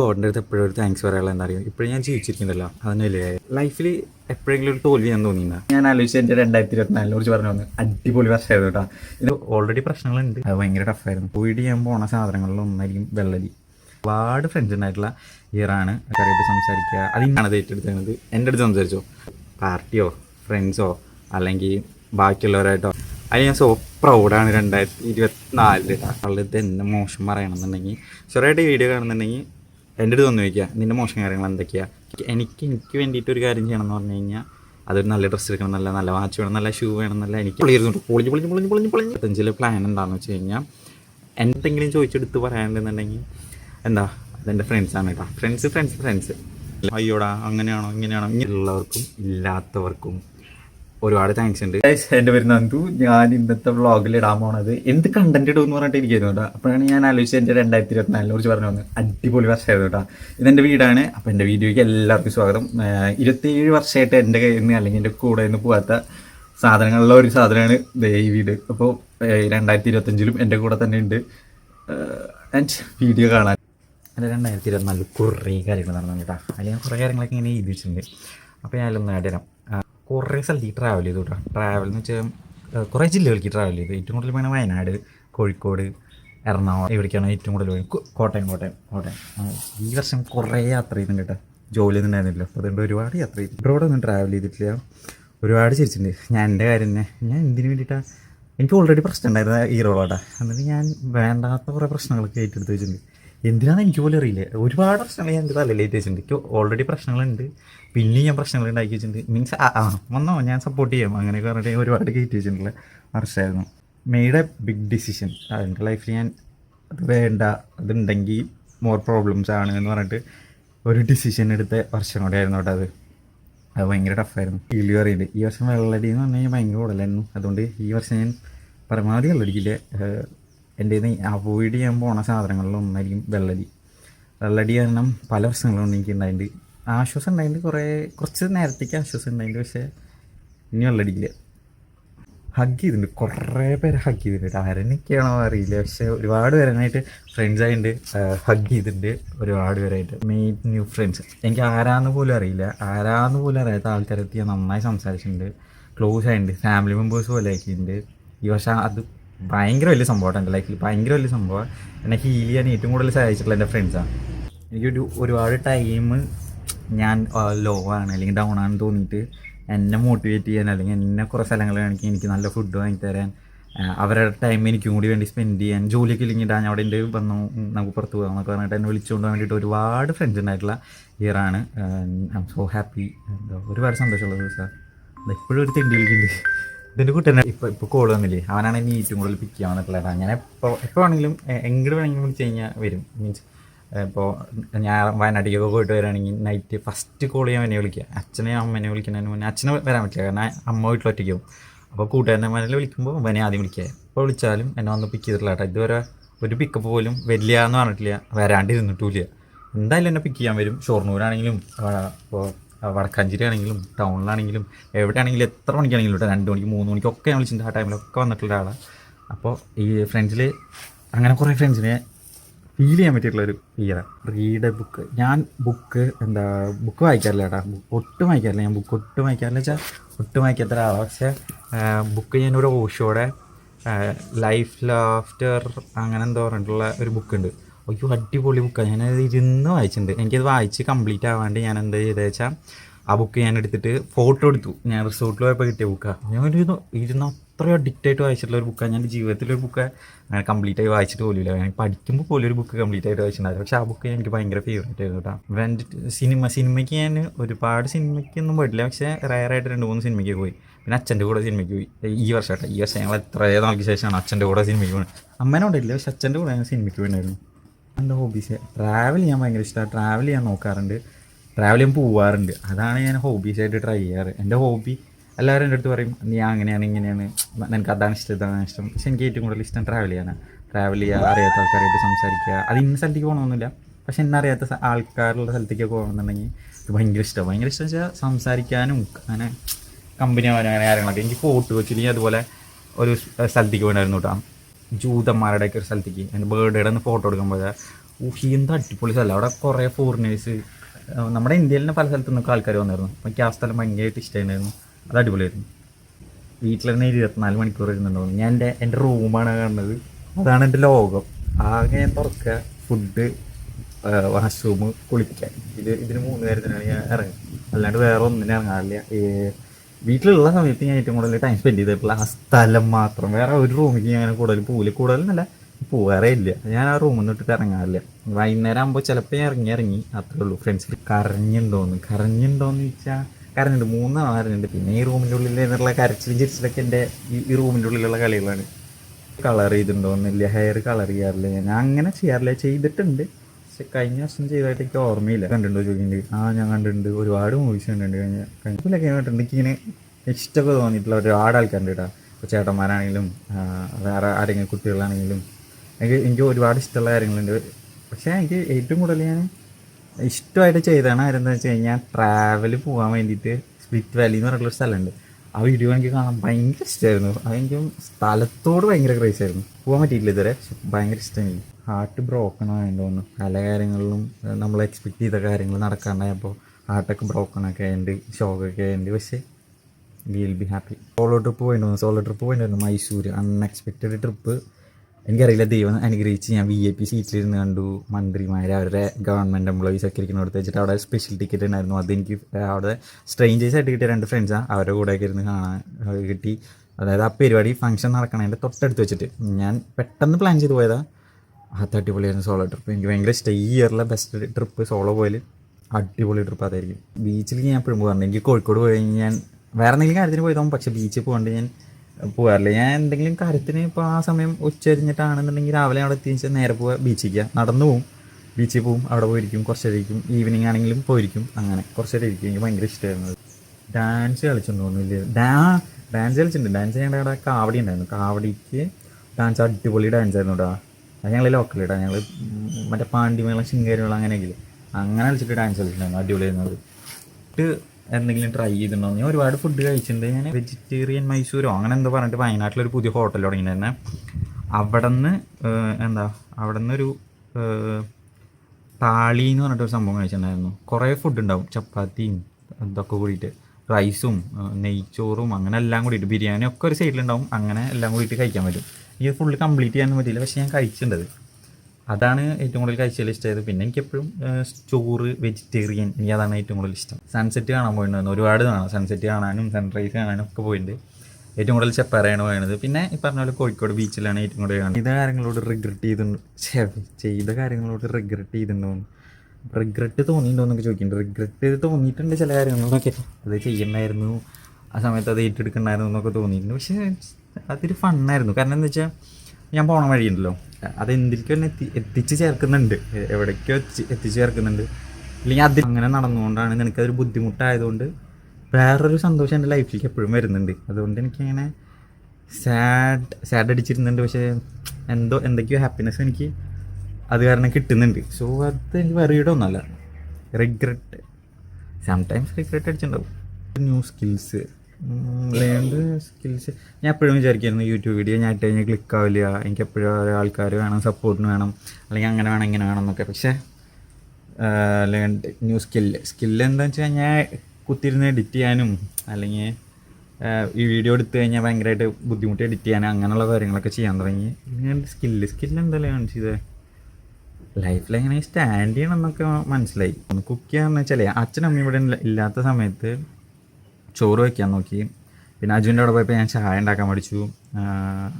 ഗോഡിന്റെ അടുത്ത് എപ്പോഴും ഒരു താങ്ക്സ് പറയാനുള്ള എന്താ അറിയും? ഇപ്പോഴും ഞാൻ ജീവിച്ചിരിക്കുന്നുണ്ടല്ലോ അതിനല്ലേ ലൈഫിൽ എപ്പോഴെങ്കിലും ഒരു തോൽവി ഞാൻ തോന്നിയില്ല ഞാൻ ആലോചിച്ച് എന്റെ രണ്ടായിരത്തി ഇരുപത്തിനാലിനെ കുറിച്ച് പറഞ്ഞു വന്ന്. അടിപൊളി വർഷമായിരുന്നു കേട്ടോ. ഇത് ഓൾറെഡി പ്രശ്നങ്ങളുണ്ട്. അത് ഭയങ്കര ടഫായിരുന്നു പോയിട്ട് ചെയ്യാൻ പോണ സാധനങ്ങളിലൊന്നായിരിക്കും വെള്ളരി. ഒരുപാട് ഫ്രണ്ട്സ് ഉണ്ടായിട്ടുള്ള ഇയറാണ് കറിയായിട്ട് സംസാരിക്കുക. അത് ഏറ്റെടുത്തത്. എന്റെ അടുത്ത് സംസാരിച്ചോ? പാർട്ടിയോ ഫ്രണ്ട്സോ അല്ലെങ്കിൽ ബാക്കിയുള്ളവരായിട്ടോ? അതിന് ഞാൻ സോ പ്രൗഡാണ് രണ്ടായിരത്തി ഇരുപത്തിനാലിൽ ആളുടെ എന്നെ മോശം പറയണമെന്നുണ്ടെങ്കിൽ ചെറിയായിട്ട് വീഡിയോ കാണുന്നുണ്ടെങ്കിൽ എന്റെ അടുത്ത് വന്നു ചോദിക്കുക നിന്റെ മോശം കാര്യങ്ങൾ എന്തൊക്കെയാണ് എനിക്ക് എനിക്ക് വേണ്ടിയിട്ട് ഒരു കാര്യം ചെയ്യണം എന്ന് പറഞ്ഞു കഴിഞ്ഞാൽ അതൊരു നല്ല ഡ്രസ്സ് എടുക്കണം നല്ല നല്ല വാച്ച് വേണം നല്ല ഷൂ വേണം നല്ല എനിക്ക് പൊളിയിരുന്നു പൊളിഞ്ഞ് പൊളിഞ്ഞ് പൊളിഞ്ഞ് പൊളിഞ്ഞ് പൊളിഞ്ഞ്. അഞ്ചിൽ പ്ലാൻ എന്താണെന്ന് വെച്ച് കഴിഞ്ഞാൽ എന്തെങ്കിലും ചോദിച്ചെടുത്ത് പറയാനുണ്ടെന്നുണ്ടെങ്കിൽ എന്താ അതെന്റെ ഫ്രണ്ട്സാണ് കേട്ടോ ഫ്രണ്ട്സ് ഫ്രണ്ട്സ് ഫ്രണ്ട്സ് അയ്യോടാ അങ്ങനെയാണോ ഇങ്ങനെയാണോ? ഇങ്ങനെയുള്ളവർക്കും ഇല്ലാത്തവർക്കും ഒരുപാട് താങ്ക്സ് ഉണ്ട്. എന്റെ പേര് നന്ദു. ഞാൻ ഇന്നത്തെ വ്ളോഗിൽ ഇടാൻ പോണത് എന്ത് കണ്ടന്റ് ഇടും എന്ന് പറഞ്ഞിട്ട് ഇരിക്കുന്നു കേട്ടോ. അപ്പോഴാണ് ഞാൻ ആലോചിച്ചത് എന്റെ രണ്ടായിരത്തി ഇരുപത്തിനാലിനെ കുറിച്ച് പറഞ്ഞു വന്നത് അടിപൊളി വർഷമായിരുന്നു കേട്ടോ. ഇതെന്റെ വീടാണ്. അപ്പോൾ എന്റെ വീഡിയോയ്ക്ക് എല്ലാവർക്കും സ്വാഗതം. ഇരുപത്തിയേഴ് വർഷമായിട്ട് എന്റെ കയ്യിൽ നിന്ന് അല്ലെങ്കിൽ എന്റെ കൂടെ നിന്ന് പോകാത്ത സാധനങ്ങളുള്ള ഒരു സാധനമാണ് ഈ വീട്. അപ്പോൾ രണ്ടായിരത്തി ഇരുപത്തഞ്ചിലും എന്റെ കൂടെ തന്നെ ഉണ്ട്. ആൻഡ് വീഡിയോ കാണാൻ. എന്റെ രണ്ടായിരത്തി ഇരുപത്തിനാലിൽ കുറേ കാര്യങ്ങൾ നടന്നു കേട്ടോ. ഞാൻ കുറേ കാര്യങ്ങളൊക്കെ ഇങ്ങനെ എഴുതി വെച്ചിട്ടുണ്ട് അപ്പോൾ ഞാനൊന്ന് ആഡ് കുറേ സ്ഥലത്തേക്ക് ട്രാവൽ ചെയ്തു കേട്ടോ ട്രാവൽ എന്ന് വെച്ചാൽ കുറേ ജില്ലകളിലേക്ക് ട്രാവൽ ചെയ്തു. ഏറ്റവും കൂടുതൽ വേണം വയനാട് കോഴിക്കോട് എറണാകുളം ഇവിടേക്കാണ് ഏറ്റവും കൂടുതൽ പോയി കോട്ടയം കോട്ടയം കോട്ടയം. ഈ വർഷം കുറേ യാത്ര ചെയ്തു കേട്ടോ ജോലി ഉണ്ടായിരുന്നില്ല. അപ്പോൾ അതുകൊണ്ട് ഒരുപാട് യാത്ര ചെയ്തു. ഇവിടെ ഒന്നും ട്രാവൽ ചെയ്തിട്ടില്ല. ഒരുപാട് ചിരിച്ചിട്ടുണ്ട്. ഞാൻ എന്റെ കാര്യം തന്നെ ഞാൻ എന്തിനു വേണ്ടിയിട്ടാണ് എനിക്ക് ഓൾറെഡി പ്രശ്നം ഉണ്ടായിരുന്നു ഈ റോളാട്ടാ എന്നിട്ട് ഞാൻ വേണ്ടാത്ത കുറേ പ്രശ്നങ്ങളൊക്കെ ഏറ്റെടുത്ത് വെച്ചിട്ടുണ്ട്. എന്തിനാണെന്ന് എനിക്ക് പോലും അറിയില്ല. ഒരുപാട് പ്രശ്നങ്ങൾ ഞാൻ എന്റെ തലയിലേറ്റ് വെച്ചിട്ടുണ്ട് എനിക്ക് ഓൾറെഡി പ്രശ്നങ്ങളുണ്ട്. പിന്നെയും ഞാൻ പ്രശ്നങ്ങൾ ഉണ്ടാക്കി വെച്ചിട്ടുണ്ട്. മീൻസ് ആ വന്നോ ഞാൻ സപ്പോർട്ട് ചെയ്യാം. അങ്ങനെയൊക്കെ പറഞ്ഞിട്ട് ഒരുപാട് കയറ്റി വെച്ചിട്ടുള്ള വർഷമായിരുന്നു. മെയ്ഡ് എ ബിഗ് ഡിസിഷൻ എന്റെ ലൈഫിൽ ഞാൻ അത് വേണ്ട അതുണ്ടെങ്കിൽ മോർ പ്രോബ്ലംസ് ആണ് എന്ന് പറഞ്ഞിട്ട് ഒരു ഡിസിഷൻ എടുത്ത വർഷം കൂടെ ആയിരുന്നു കേട്ടോ അത്. അത് ഭയങ്കര ടഫായിരുന്നു ഫീൽ പറയുന്നത് ഈ വർഷം വെള്ളടി എന്ന് പറഞ്ഞാൽ ഭയങ്കര കൂടുതലായിരുന്നു. അതുകൊണ്ട് ഈ വർഷം ഞാൻ പരമാവധി വെള്ളടിക്കില്ല. എന്റെ ഇത് അവോയ്ഡ് ചെയ്യാൻ പോണ സാധനങ്ങളിൽ ഒന്നായിരിക്കും വെള്ളടി വെള്ളടി കാരണം പല പ്രശ്നങ്ങളും എനിക്ക് ഉണ്ടായിട്ടുണ്ട് ആശ്വാസം ഉണ്ടായിട്ടുണ്ട് കുറേ കുറച്ച് നേരത്തേക്ക് ആശ്വാസം ഉണ്ടായിട്ടുണ്ട് പക്ഷേ ഇനി വെള്ളടിക്കില്ല ഹഗ് ചെയ്തിട്ടുണ്ട് കുറേ പേര് ഹഗ് ചെയ്തിട്ടുണ്ട്. ആരെന്നൊക്കെയാണോ അറിയില്ല പക്ഷെ ഒരുപാട് പേരായിട്ട് ഫ്രണ്ട്സ് ആയിട്ട് ഹഗ് ചെയ്തിട്ടുണ്ട് ഒരുപാട് പേരായിട്ട്. മെയ്റ്റ് ന്യൂ ഫ്രണ്ട്സ് എനിക്ക് ആരാന്ന് പോലും അറിയില്ല. ആരാന്ന് പോലും അറിയാത്ത ആൾക്കാരെത്തി ഞാൻ നന്നായി സംസാരിച്ചിട്ടുണ്ട്. ക്ലോസ് ആയിട്ടുണ്ട് ഫാമിലി മെമ്പേഴ്സ് പോലെ ആക്കിയിട്ടുണ്ട്. ഈ വർഷം അത് ഭയങ്കര വലിയ സംഭവമാണ് എന്റെ ലൈഫിൽ ഭയങ്കര വലിയ സംഭവമാണ് എന്നെ ഹീൽ ചെയ്യാൻ ഏറ്റവും കൂടുതൽ സഹായിച്ചിട്ടുള്ള എന്റെ ഫ്രണ്ട്സാണ് എനിക്കൊരു ഒരുപാട് ടൈം ഞാൻ ലോ ആണ് അല്ലെങ്കിൽ ഡൗൺ ആണെന്ന് തോന്നിയിട്ട് എന്നെ മോട്ടിവേറ്റ് ചെയ്യാൻ അല്ലെങ്കിൽ എന്നെ കുറേ സ്ഥലങ്ങൾ കാണിക്കാൻ എനിക്ക് നല്ല ഫുഡ് വാങ്ങി തരാൻ അവരുടെ ടൈം എനിക്കും കൂടി വേണ്ടി സ്പെൻഡ് ചെയ്യാൻ ജോലിയൊക്കെ ഇല്ലെങ്കിൽ ഞാൻ അവിടെ എന്റെ വന്നു നമുക്ക് പുറത്ത് പോകാം എന്നൊക്കെ പറഞ്ഞിട്ട് എന്നെ വിളിച്ചുകൊണ്ട് വേണ്ടിയിട്ട് ഒരുപാട് ഫ്രണ്ട്സ് ഉണ്ടായിട്ടുള്ള ഇയറാണ് ഐ എം സോ ഹാപ്പി ഒരുപാട് സന്തോഷമുള്ള ദിവസമാണ്. ഇപ്പോഴും ഒരു തെണ്ടി വിളിക്കുന്നുണ്ട്. ഇതിന്റെ കൂട്ടന്നെ ഇപ്പോൾ ഇപ്പോൾ കോൾ തന്നില്ലേ അവനാണ് ഇനി ഏറ്റവും കൂടുതൽ പിക്ക് ചെയ്യാൻ വന്നിട്ടുള്ളത്. അങ്ങനെ ഇപ്പോൾ എപ്പോൾ ആണെങ്കിലും എങ്ങോട്ട് വേണമെങ്കിലും വിളിച്ച് കഴിഞ്ഞാൽ വരും. മീൻസ് ഇപ്പോൾ ഞാൻ വയനാട്ടിലേക്ക് പോയിട്ട് വരികയാണെങ്കിൽ നൈറ്റ് ഫസ്റ്റ് കോൾ ചെയ്യാൻ എന്നെ വിളിക്കുക. അച്ഛനെ അമ്മനെ വിളിക്കുന്നതിന് മുന്നേ അച്ഛനെ വരാൻ പറ്റില്ല. കാരണം അമ്മ വീട്ടിൽ ഒറ്റയ്ക്കും അപ്പോൾ കൂട്ടുകാരന്മാരെ വിളിക്കുമ്പോൾ അവനെ ആദ്യം വിളിക്കുക. ഇപ്പോൾ വിളിച്ചാലും എന്നെ വന്ന് പിക്ക് ചെയ്തിട്ടില്ല കേട്ടോ. ഇതുവരെ ഒരു പിക്കപ്പ് പോലും വലിയ എന്ന് പറഞ്ഞിട്ടില്ല വരാണ്ടിരുന്നിട്ടില്ല എന്തായാലും എന്നെ പിക്ക് ചെയ്യാൻ വരും. ഷൊർണൂരാണെങ്കിലും ഇപ്പോൾ വടക്കാഞ്ചേരി ആണെങ്കിലും ടൗണിലാണെങ്കിലും എവിടെയാണെങ്കിലും എത്ര മണിക്കാണെങ്കിലും കേട്ടോ രണ്ട് മണിക്ക് മൂന്ന് മണിക്കൊക്കെ ഞാൻ വിളിച്ചിട്ടുണ്ട്. ആ ടൈമിലൊക്കെ വന്നിട്ടുള്ള ആളാണ് അപ്പോൾ ഈ ഫ്രണ്ട്സിൽ അങ്ങനെ കുറേ ഫ്രണ്ട്സിനെ ഫീൽ ചെയ്യാൻ പറ്റിയിട്ടുള്ള ഒരു ഇയറാണ് റീഡ് ബുക്ക് ഞാൻ ബുക്ക് എന്താ ബുക്ക് വായിക്കാറില്ല ബുക്ക് ഒട്ടും വായിക്കാറില്ല. ഞാൻ ബുക്ക് ഒട്ടും വായിക്കാറില്ല വെച്ചാൽ ഒട്ടും വായിക്കാത്ത ഒരാളാണ് പക്ഷേ ബുക്ക് ഞാൻ ഒരു ഓഷോടെ ലൈഫ് ലാഫ്റ്റർ അങ്ങനെ എന്തോ പറഞ്ഞിട്ടുള്ള ഒരു ബുക്ക് ഉണ്ട്. അയ്യോ അടിപൊളി ബുക്കാണ് ഞാനത് ഇരുന്ന് വായിച്ചിട്ടുണ്ട്. എനിക്കത് വായിച്ച് കംപ്ലീറ്റ് ആവാണ്ട് ഞാൻ എന്താ ചെയ്തത് വെച്ചാൽ ആ ബുക്ക് ഞാൻ എടുത്തിട്ട് ഫോട്ടോ എടുത്തു. ഞാൻ റിസോർട്ടിൽ പോയപ്പോൾ കിട്ടിയ ബുക്കാണ് ഞാൻ ഒരു ഇരുന്ന് അത്രയും അഡിക്റ്റ് ആയിട്ട് വായിച്ചിട്ടുള്ള ഒരു ബുക്കാണ് ഞാൻ ജീവിതത്തിലൊരു ബുക്ക് അങ്ങനെ കംപ്ലീറ്റ് ആയി വായിച്ചിട്ട് പോലില്ല ഞാൻ പഠിക്കുമ്പോൾ പോലും ഒരു ബുക്ക് കംപ്ലീറ്റ് ആയിട്ട് വായിച്ചിട്ടുണ്ടായിരുന്നു പക്ഷേ ആ ബുക്ക് എനിക്ക് ഭയങ്കര ഫേവറേറ്റ് ആയിരുന്നു കേട്ടോ. വെൻഡ് സിനിമ സിനിമയ്ക്ക് ഞാൻ ഒരുപാട് സിനിമയ്ക്കൊന്നും പോയിട്ടില്ല. പക്ഷേ റയറായിട്ട് രണ്ട് മൂന്ന് സിനിമയ്ക്ക് പോയി. പിന്നെ അച്ഛന്റെ കൂടെ സിനിമയ്ക്ക് പോയി. ഈ വർഷം കേട്ടോ. ഈ വർഷം ഞങ്ങൾ എത്ര നാൾക്ക് ശേഷമാണ് അച്ഛന്റെ കൂടെ സിനിമയ്ക്ക് പോകുന്നത് അമ്മേനെ ഉണ്ടായില്ല പക്ഷെ അച്ഛന്റെ കൂടെ ഞാൻ സിനിമയ്ക്ക് പോയിട്ടുണ്ടായിരുന്നു. എന്റെ ഹോബീസ് ട്രാവൽ ചെയ്യാൻ ഭയങ്കര ഇഷ്ടമാണ് ട്രാവൽ ചെയ്യാൻ നോക്കാറുണ്ട്. ട്രാവൽ ചെയ്യാൻ പോവാറുണ്ട്. അതാണ് ഞാൻ ഹോബീസ് ആയിട്ട് ട്രൈ ചെയ്യാറ്. എന്റെ ഹോബി എല്ലാവരും എന്റെ അടുത്ത് പറയും നീ അങ്ങനെയാണ് ഇങ്ങനെയാണ്. നിനക്ക് അതാണ് ഇഷ്ടം ഇതാണ് ഇഷ്ടം. പക്ഷെ എനിക്ക് ഏറ്റവും കൂടുതൽ ഇഷ്ടം ട്രാവൽ ചെയ്യാനാണ് ട്രാവൽ ചെയ്യുക അറിയാത്ത ആൾക്കാരായിട്ട് സംസാരിക്കുക. അത് ഇന്ന സ്ഥലത്തേക്ക് പോകണമെന്നില്ല പക്ഷെ എന്നെ അറിയാത്ത ആൾക്കാരുള്ള സ്ഥലത്തേക്കൊക്കെ പോകണമെന്നുണ്ടെങ്കിൽ എനിക്ക് ഭയങ്കര ഇഷ്ടമാണ് ഭയങ്കര ഇഷ്ടം വെച്ചാൽ സംസാരിക്കാനും അങ്ങനെ കമ്പനി ആവാനും അങ്ങനെ കാര്യങ്ങളൊക്കെ. എനിക്ക് ഫോട്ടോ വെച്ചില്ലെങ്കിൽ അതുപോലെ ഒരു സ്ഥലത്തേക്ക് പോകണമായിരുന്നു കേട്ടോ ജൂതന്മാരുടെ ഒക്കെ ഒരു സ്ഥലത്തേക്ക്. എന്റെ ബേർഡേടെ ഒന്ന് ഫോട്ടോ എടുക്കുമ്പോൾ ഊഹി എന്ത് അടിപൊളി സ്ഥലം. അവിടെ കുറേ ഫോറിനേഴ്സ് നമ്മുടെ ഇന്ത്യയിൽ തന്നെ പല സ്ഥലത്തു നിന്നൊക്കെ ആൾക്കാർ വന്നിരുന്നു അപ്പോൾ എനിക്ക് ആ സ്ഥലം ഭയങ്കരമായിട്ട് ഇഷ്ടമായിരുന്നു അത് അടിപൊളിയായിരുന്നു. വീട്ടിൽ തന്നെ ഇരുപത്തിനാല് മണിക്കൂർ ഇരുന്നുണ്ടാവും ഞാൻ എന്റെ എന്റെ റൂമാണ് കാണുന്നത്. അതാണ് എന്റെ ലോകം. ആകെ ഞാൻ തുറക്കുക ഫുഡ് വാഷ്റൂം കുളിക്കുക. ഇത് ഇതിന് മൂന്ന് കാര്യത്തിനാണ് ഞാൻ ഇറങ്ങുക അല്ലാണ്ട് വേറെ ഒന്നിനും ഇറങ്ങാറില്ല. വീട്ടിലുള്ള സമയത്ത് ഞാൻ ഏറ്റവും കൂടുതൽ ടൈം സ്പെൻഡ് ചെയ്തിട്ടുള്ള ആ സ്ഥലം മാത്രം. വേറെ ഒരു റൂമിലേക്ക് ഞാൻ കൂടുതൽ പോവില്ല കൂടുതലെന്നല്ല പോകാറേ ഇല്ല ഞാൻ ആ റൂമിൽ നിന്ന് ഇട്ടിട്ട് ഇറങ്ങാറില്ല. വൈകുന്നേരം ആകുമ്പോൾ ചിലപ്പോൾ ഞാൻ ഇറങ്ങി ഇറങ്ങി. അത്രേ ഉള്ളൂ. ഫ്രണ്ട്സിൽ കരഞ്ഞുണ്ടോന്ന്. കരഞ്ഞുണ്ടോന്ന് ചോദിച്ചാൽ കരഞ്ഞുണ്ട്. മൂന്ന് കരഞ്ഞിട്ട് പിന്നെ ഈ റൂമിന്റെ ഉള്ളിൽ നിന്നുള്ള കരച്ചിലും ചിരിച്ചിലൊക്കെ എന്റെ ഈ റൂമിന്റെ ഉള്ളിലുള്ള കളികളാണ്. കളർ ചെയ്തിട്ടുണ്ടോന്നില്ല. ഹെയർ കളർ ചെയ്യാറില്ല. ഞാൻ അങ്ങനെ ചെയ്യാറില്ല. ചെയ്തിട്ടുണ്ട്. പക്ഷെ കഴിഞ്ഞ വർഷം ചെയ്തതായിട്ട് എനിക്ക് ഓർമ്മയില്ല. കണ്ടിട്ടുണ്ടോ ചോദിക്കുന്നുണ്ട് ആ ഞാൻ കണ്ടിട്ടുണ്ട്. ഒരുപാട് മൂവീസ് കണ്ടിട്ടുണ്ട്. കഴിഞ്ഞ കഴിഞ്ഞിലൊക്കെ കണ്ടിട്ടുണ്ട്. എനിക്കിങ്ങനെ ഇഷ്ടമൊക്കെ തോന്നിയിട്ടുള്ള ഒരുപാട് ആൾക്കാരുണ്ട് കേട്ടോ. ചേട്ടന്മാരാണെങ്കിലും വേറെ ആരെങ്കിലും കുട്ടികളാണെങ്കിലും. എനിക്ക് എനിക്ക് ഒരുപാട് ഇഷ്ടമുള്ള കാര്യങ്ങളുണ്ട്. പക്ഷേ എനിക്ക് ഏറ്റവും കൂടുതൽ ഞാൻ ഇഷ്ടമായിട്ട് ചെയ്തതാണ് ആരെന്താ വെച്ച് കഴിഞ്ഞാൽ ട്രാവൽ പോകാൻ വേണ്ടിയിട്ട് സ്പ്ലിറ്റ് വാലി എന്ന് പറഞ്ഞിട്ടുള്ള സ്ഥലമുണ്ട്. ആ വീഡിയോ എനിക്ക് കാണാൻ ഭയങ്കര ഇഷ്ടമായിരുന്നു. അതെനിക്കും സ്ഥലത്തോട് ഭയങ്കര ക്രേസ് ആയിരുന്നു. പോകാൻ പറ്റിയില്ല ഇതുവരെ ഭയങ്കര ഇഷ്ടമായി. ഹാർട്ട് ബ്രോക്കൺ ആയതുകൊണ്ട് പല കാര്യങ്ങളിലും നമ്മൾ എക്സ്പെക്ട് ചെയ്ത കാര്യങ്ങൾ നടക്കാണ്ടായപ്പോൾ ഹാർട്ടൊക്കെ ബ്രോക്കൺ ഒക്കെ ആയിട്ടുണ്ട് ഷോക്കൊക്കെ ആയതുകൊണ്ട് പക്ഷേ will be happy solo trip പോയിട്ടുണ്ടായിരുന്നു സോളോ ട്രിപ്പ് പോയിട്ടുണ്ടായിരുന്നു മൈസൂർ അൺഎക്സ്പെക്റ്റഡ് ട്രിപ്പ് എനിക്കറിയില്ല ദൈവം അനുഗ്രഹിച്ച് ഞാൻ വി ഐ പി സീറ്റിലിരുന്ന് കണ്ടു. മന്ത്രിമാർ അവരുടെ ഗവൺമെന്റ് എംപ്ലോയീസ് ഒക്കെ ഇരിക്കുന്നിടത്ത് വെച്ചിട്ട് അവിടെ സ്പെഷ്യൽ ടിക്കറ്റ് ഉണ്ടായിരുന്നു. അതെനിക്ക് അവിടെ സ്ട്രേഞ്ചേഴ്സ് ആയിട്ട് കിട്ടിയ രണ്ട് ഫ്രണ്ട്സാണ് അവരുടെ കൂടെയൊക്കെ ഇരുന്ന് കാണാൻ കിട്ടി. അതായത് ആ പരിപാടി ഫംഗ്ഷൻ നടക്കണതിന്റെ തൊട്ടടുത്ത് വെച്ചിട്ട്. ഞാൻ പെട്ടെന്ന് പ്ലാൻ ചെയ്ത് പോയതാ. അത് അടിപൊളിയായിരുന്നു സോളോ ട്രിപ്പ് എനിക്ക് ഭയങ്കര ഇഷ്ടം. ഈ ഇയറിലെ ബെസ്റ്റ് ട്രിപ്പ് സോളോ പോയാൽ അടിപൊളി ട്രിപ്പ് അതായിരിക്കും ബീച്ചിലേക്ക് ഞാൻ എപ്പോഴും പോകാറുണ്ട് എനിക്ക് കോഴിക്കോട് പോയി ഞാൻ വേറെ എന്തെങ്കിലും കാര്യത്തിന് പോയതാകും പക്ഷേ ബീച്ചിൽ പോകാണ്ട് ഞാൻ പോകാറില്ല. ഞാൻ എന്തെങ്കിലും കാര്യത്തിന് ഇപ്പോൾ ആ സമയം ഉച്ചരിഞ്ഞിട്ടാണെന്നുണ്ടെങ്കിൽ രാവിലെ അവിടെ എത്തി വെച്ചാൽ നേരെ പോവുക ബീച്ചിലേക്ക് നടന്നു പോകും ബീച്ചിൽ പോവും. അവിടെ പോയിരിക്കും. കുറച്ച് നേരം ഇരിക്കും. ഈവനിങ് ആണെങ്കിലും പോയിരിക്കും. അങ്ങനെ കുറച്ച് നേരം ഇരിക്കും. എനിക്ക് ഭയങ്കര ഇഷ്ടമായിരുന്നു ഡാൻസ് കളിച്ചെന്ന് തോന്നുന്നില്ല? ഡാ ഡാൻസ് കളിച്ചിട്ടുണ്ട്. ഡാൻസ് ഞങ്ങളുടെ അവിടെ കാവടി ഉണ്ടായിരുന്നു. കാവടിക്ക് ഡാൻസ് അടിപൊളി ഡാൻസ് ആയിരുന്നു കേട്ടോ അത് ഞങ്ങൾ ലോക്കൽ ഇടാം. ഞങ്ങൾ മറ്റേ പാണ്ടിമേളം ശിങ്കാരിമേളം അങ്ങനെയൊക്കെ അങ്ങനെ കളിച്ചിട്ട് ഡാൻസ് കളിച്ചിട്ടുണ്ടായിരുന്നു. അടിപൊളിയായിരുന്നു ഫുഡ് എന്തെങ്കിലും ട്രൈ ചെയ്തിട്ടുണ്ടോ ഞാൻ ഒരുപാട് ഫുഡ് കഴിച്ചിട്ടുണ്ട്. ഞാൻ വെജിറ്റേറിയൻ മൈസൂരോ അങ്ങനെ എന്തോ പറഞ്ഞിട്ട് വയനാട്ടിലൊരു പുതിയ ഹോട്ടൽ തുടങ്ങിയിട്ടുണ്ടായിരുന്നെ. അവിടെ നിന്ന് എന്താ അവിടെ നിന്നൊരു താളി എന്ന് പറഞ്ഞിട്ടൊരു സംഭവം കഴിച്ചിട്ടുണ്ടായിരുന്നു. കുറേ ഫുഡ് ഉണ്ടാവും. ചപ്പാത്തിയും ഇതൊക്കെ കൂടിയിട്ട്. റൈസും നെയ്ച്ചോറും അങ്ങനെ എല്ലാം കൂടിയിട്ട്. ബിരിയാണി ഒക്കെ ഒരു സൈഡിലുണ്ടാവും അങ്ങനെ എല്ലാം കൂടിയിട്ട് കഴിക്കാൻ പറ്റും. ഇത് ഫുള്ള് കംപ്ലീറ്റ് ചെയ്യാൻ പറ്റിയില്ല. പക്ഷേ ഞാൻ കഴിച്ചിട്ടുണ്ട് അതാണ് ഏറ്റവും കൂടുതൽ കഴിച്ചതിൽ ഇഷ്ടമായത്. പിന്നെ എനിക്ക് എപ്പോഴും ചോറ് വെജിറ്റേറിയൻ എനിക്ക് അതാണ് ഏറ്റവും കൂടുതൽ ഇഷ്ടം. സൺസെറ്റ് കാണാൻ പോയിട്ടുണ്ടായിരുന്നു. ഒരുപാട് കാണാം സൺസെറ്റ് കാണാനും സൺറൈസ് കാണാനും ഒക്കെ പോയിട്ടുണ്ട്. ഏറ്റവും കൂടുതൽ ചെപ്പാറയാണ് പോയത്. പിന്നെ ഈ പറഞ്ഞ പോലെ കോഴിക്കോട് ബീച്ചിലാണ് ഏറ്റവും കൂടുതൽ കാണുന്നത്. ചെയ്ത കാര്യങ്ങളോട് റിഗ്രറ്റ് ചെയ്തിട്ടുണ്ട്. ചെയ്ത കാര്യങ്ങളോട് റിഗ്രറ്റ് ചെയ്തിട്ടുണ്ടോ റിഗ്രറ്റ് തോന്നിയിട്ടുണ്ടോ എന്നൊക്കെ ചോദിക്കുന്നുണ്ട്. റിഗ്രറ്റ് തോന്നിയിട്ടുണ്ട് ചില കാര്യങ്ങളൊക്കെ. അത് ചെയ്യണ്ടായിരുന്നു. ആ സമയത്ത് അത് ഏറ്റെടുക്കണ്ടായിരുന്നു എന്നൊക്കെ തോന്നിയിട്ടുണ്ട്. പക്ഷേ അതൊരു ഫണ്ണായിരുന്നു. കാരണം എന്താ വെച്ചാൽ ഞാൻ പോണ വഴിയുണ്ടല്ലോ. അത് എന്തിലേക്കോ എന്നെ എത്തി എത്തിച്ച് ചേർക്കുന്നുണ്ട്. എവിടേക്കോ എത്തി എത്തിച്ച് ചേർക്കുന്നുണ്ട്. ഇല്ലെങ്കിൽ അത് അങ്ങനെ നടന്നുകൊണ്ടാണ് നിനക്കതൊരു ബുദ്ധിമുട്ടായതുകൊണ്ട് വേറൊരു സന്തോഷം എന്റെ ലൈഫിലേക്ക് എപ്പോഴും വരുന്നുണ്ട്. അതുകൊണ്ട് എനിക്കങ്ങനെ സാഡ് സാഡ് അടിച്ചിരുന്നുണ്ട്. പക്ഷേ എന്തോ എന്തൊക്കെയോ ഹാപ്പിനെസ് എനിക്ക് അത് കാരണം കിട്ടുന്നുണ്ട്. സോ അത് എനിക്ക് വെറിയുടെ ഒന്നല്ല റിഗ്രറ്റ് സംടൈംസ് റിഗ്രറ്റ് അടിച്ചിട്ടുണ്ടാവും. ന്യൂ സ്കിൽസ് ലേൺഡ് സ്കിൽസ് ഞാൻ എപ്പോഴും വിചാരിക്കായിരുന്നു യൂട്യൂബ് വീഡിയോ ഞാൻ ഇട്ട് കഴിഞ്ഞാൽ ക്ലിക്ക് ആവില്ല. എനിക്ക് എപ്പോഴും ആൾക്കാർ വേണം സപ്പോർട്ടിന് വേണം അല്ലെങ്കിൽ അങ്ങനെ വേണം ഇങ്ങനെ വേണം എന്നൊക്കെ. പക്ഷേ ലേൺ ന്യൂ സ്കില്ല് സ്കില്ല് എന്താണെന്ന് വെച്ചാൽ ഞാൻ കുത്തിരുന്ന് എഡിറ്റ് ചെയ്യാനും അല്ലെങ്കിൽ ഈ വീഡിയോ എടുത്തു കഴിഞ്ഞാൽ ഭയങ്കരമായിട്ട് ബുദ്ധിമുട്ട് എഡിറ്റ് ചെയ്യാനും അങ്ങനെയുള്ള കാര്യങ്ങളൊക്കെ ചെയ്യാൻ തുടങ്ങി. സ്കില്ല് സ്കില്ല് എന്താ ലേൺ ലൈഫിൽ എങ്ങനെ സ്റ്റാൻഡ് ചെയ്യണം എന്നൊക്കെ മനസ്സിലായി. ഒന്ന് കുക്ക് ചെയ്യാന്ന് വെച്ചാൽ അച്ഛനും അമ്മയും ഇവിടെ ഇല്ലാത്ത സമയത്ത് ചോറ് വയ്ക്കാൻ നോക്കി. പിന്നെ അജുവിന്റെ അവിടെ പോയപ്പോൾ ഞാൻ ചായ ഉണ്ടാക്കാൻ പഠിച്ചു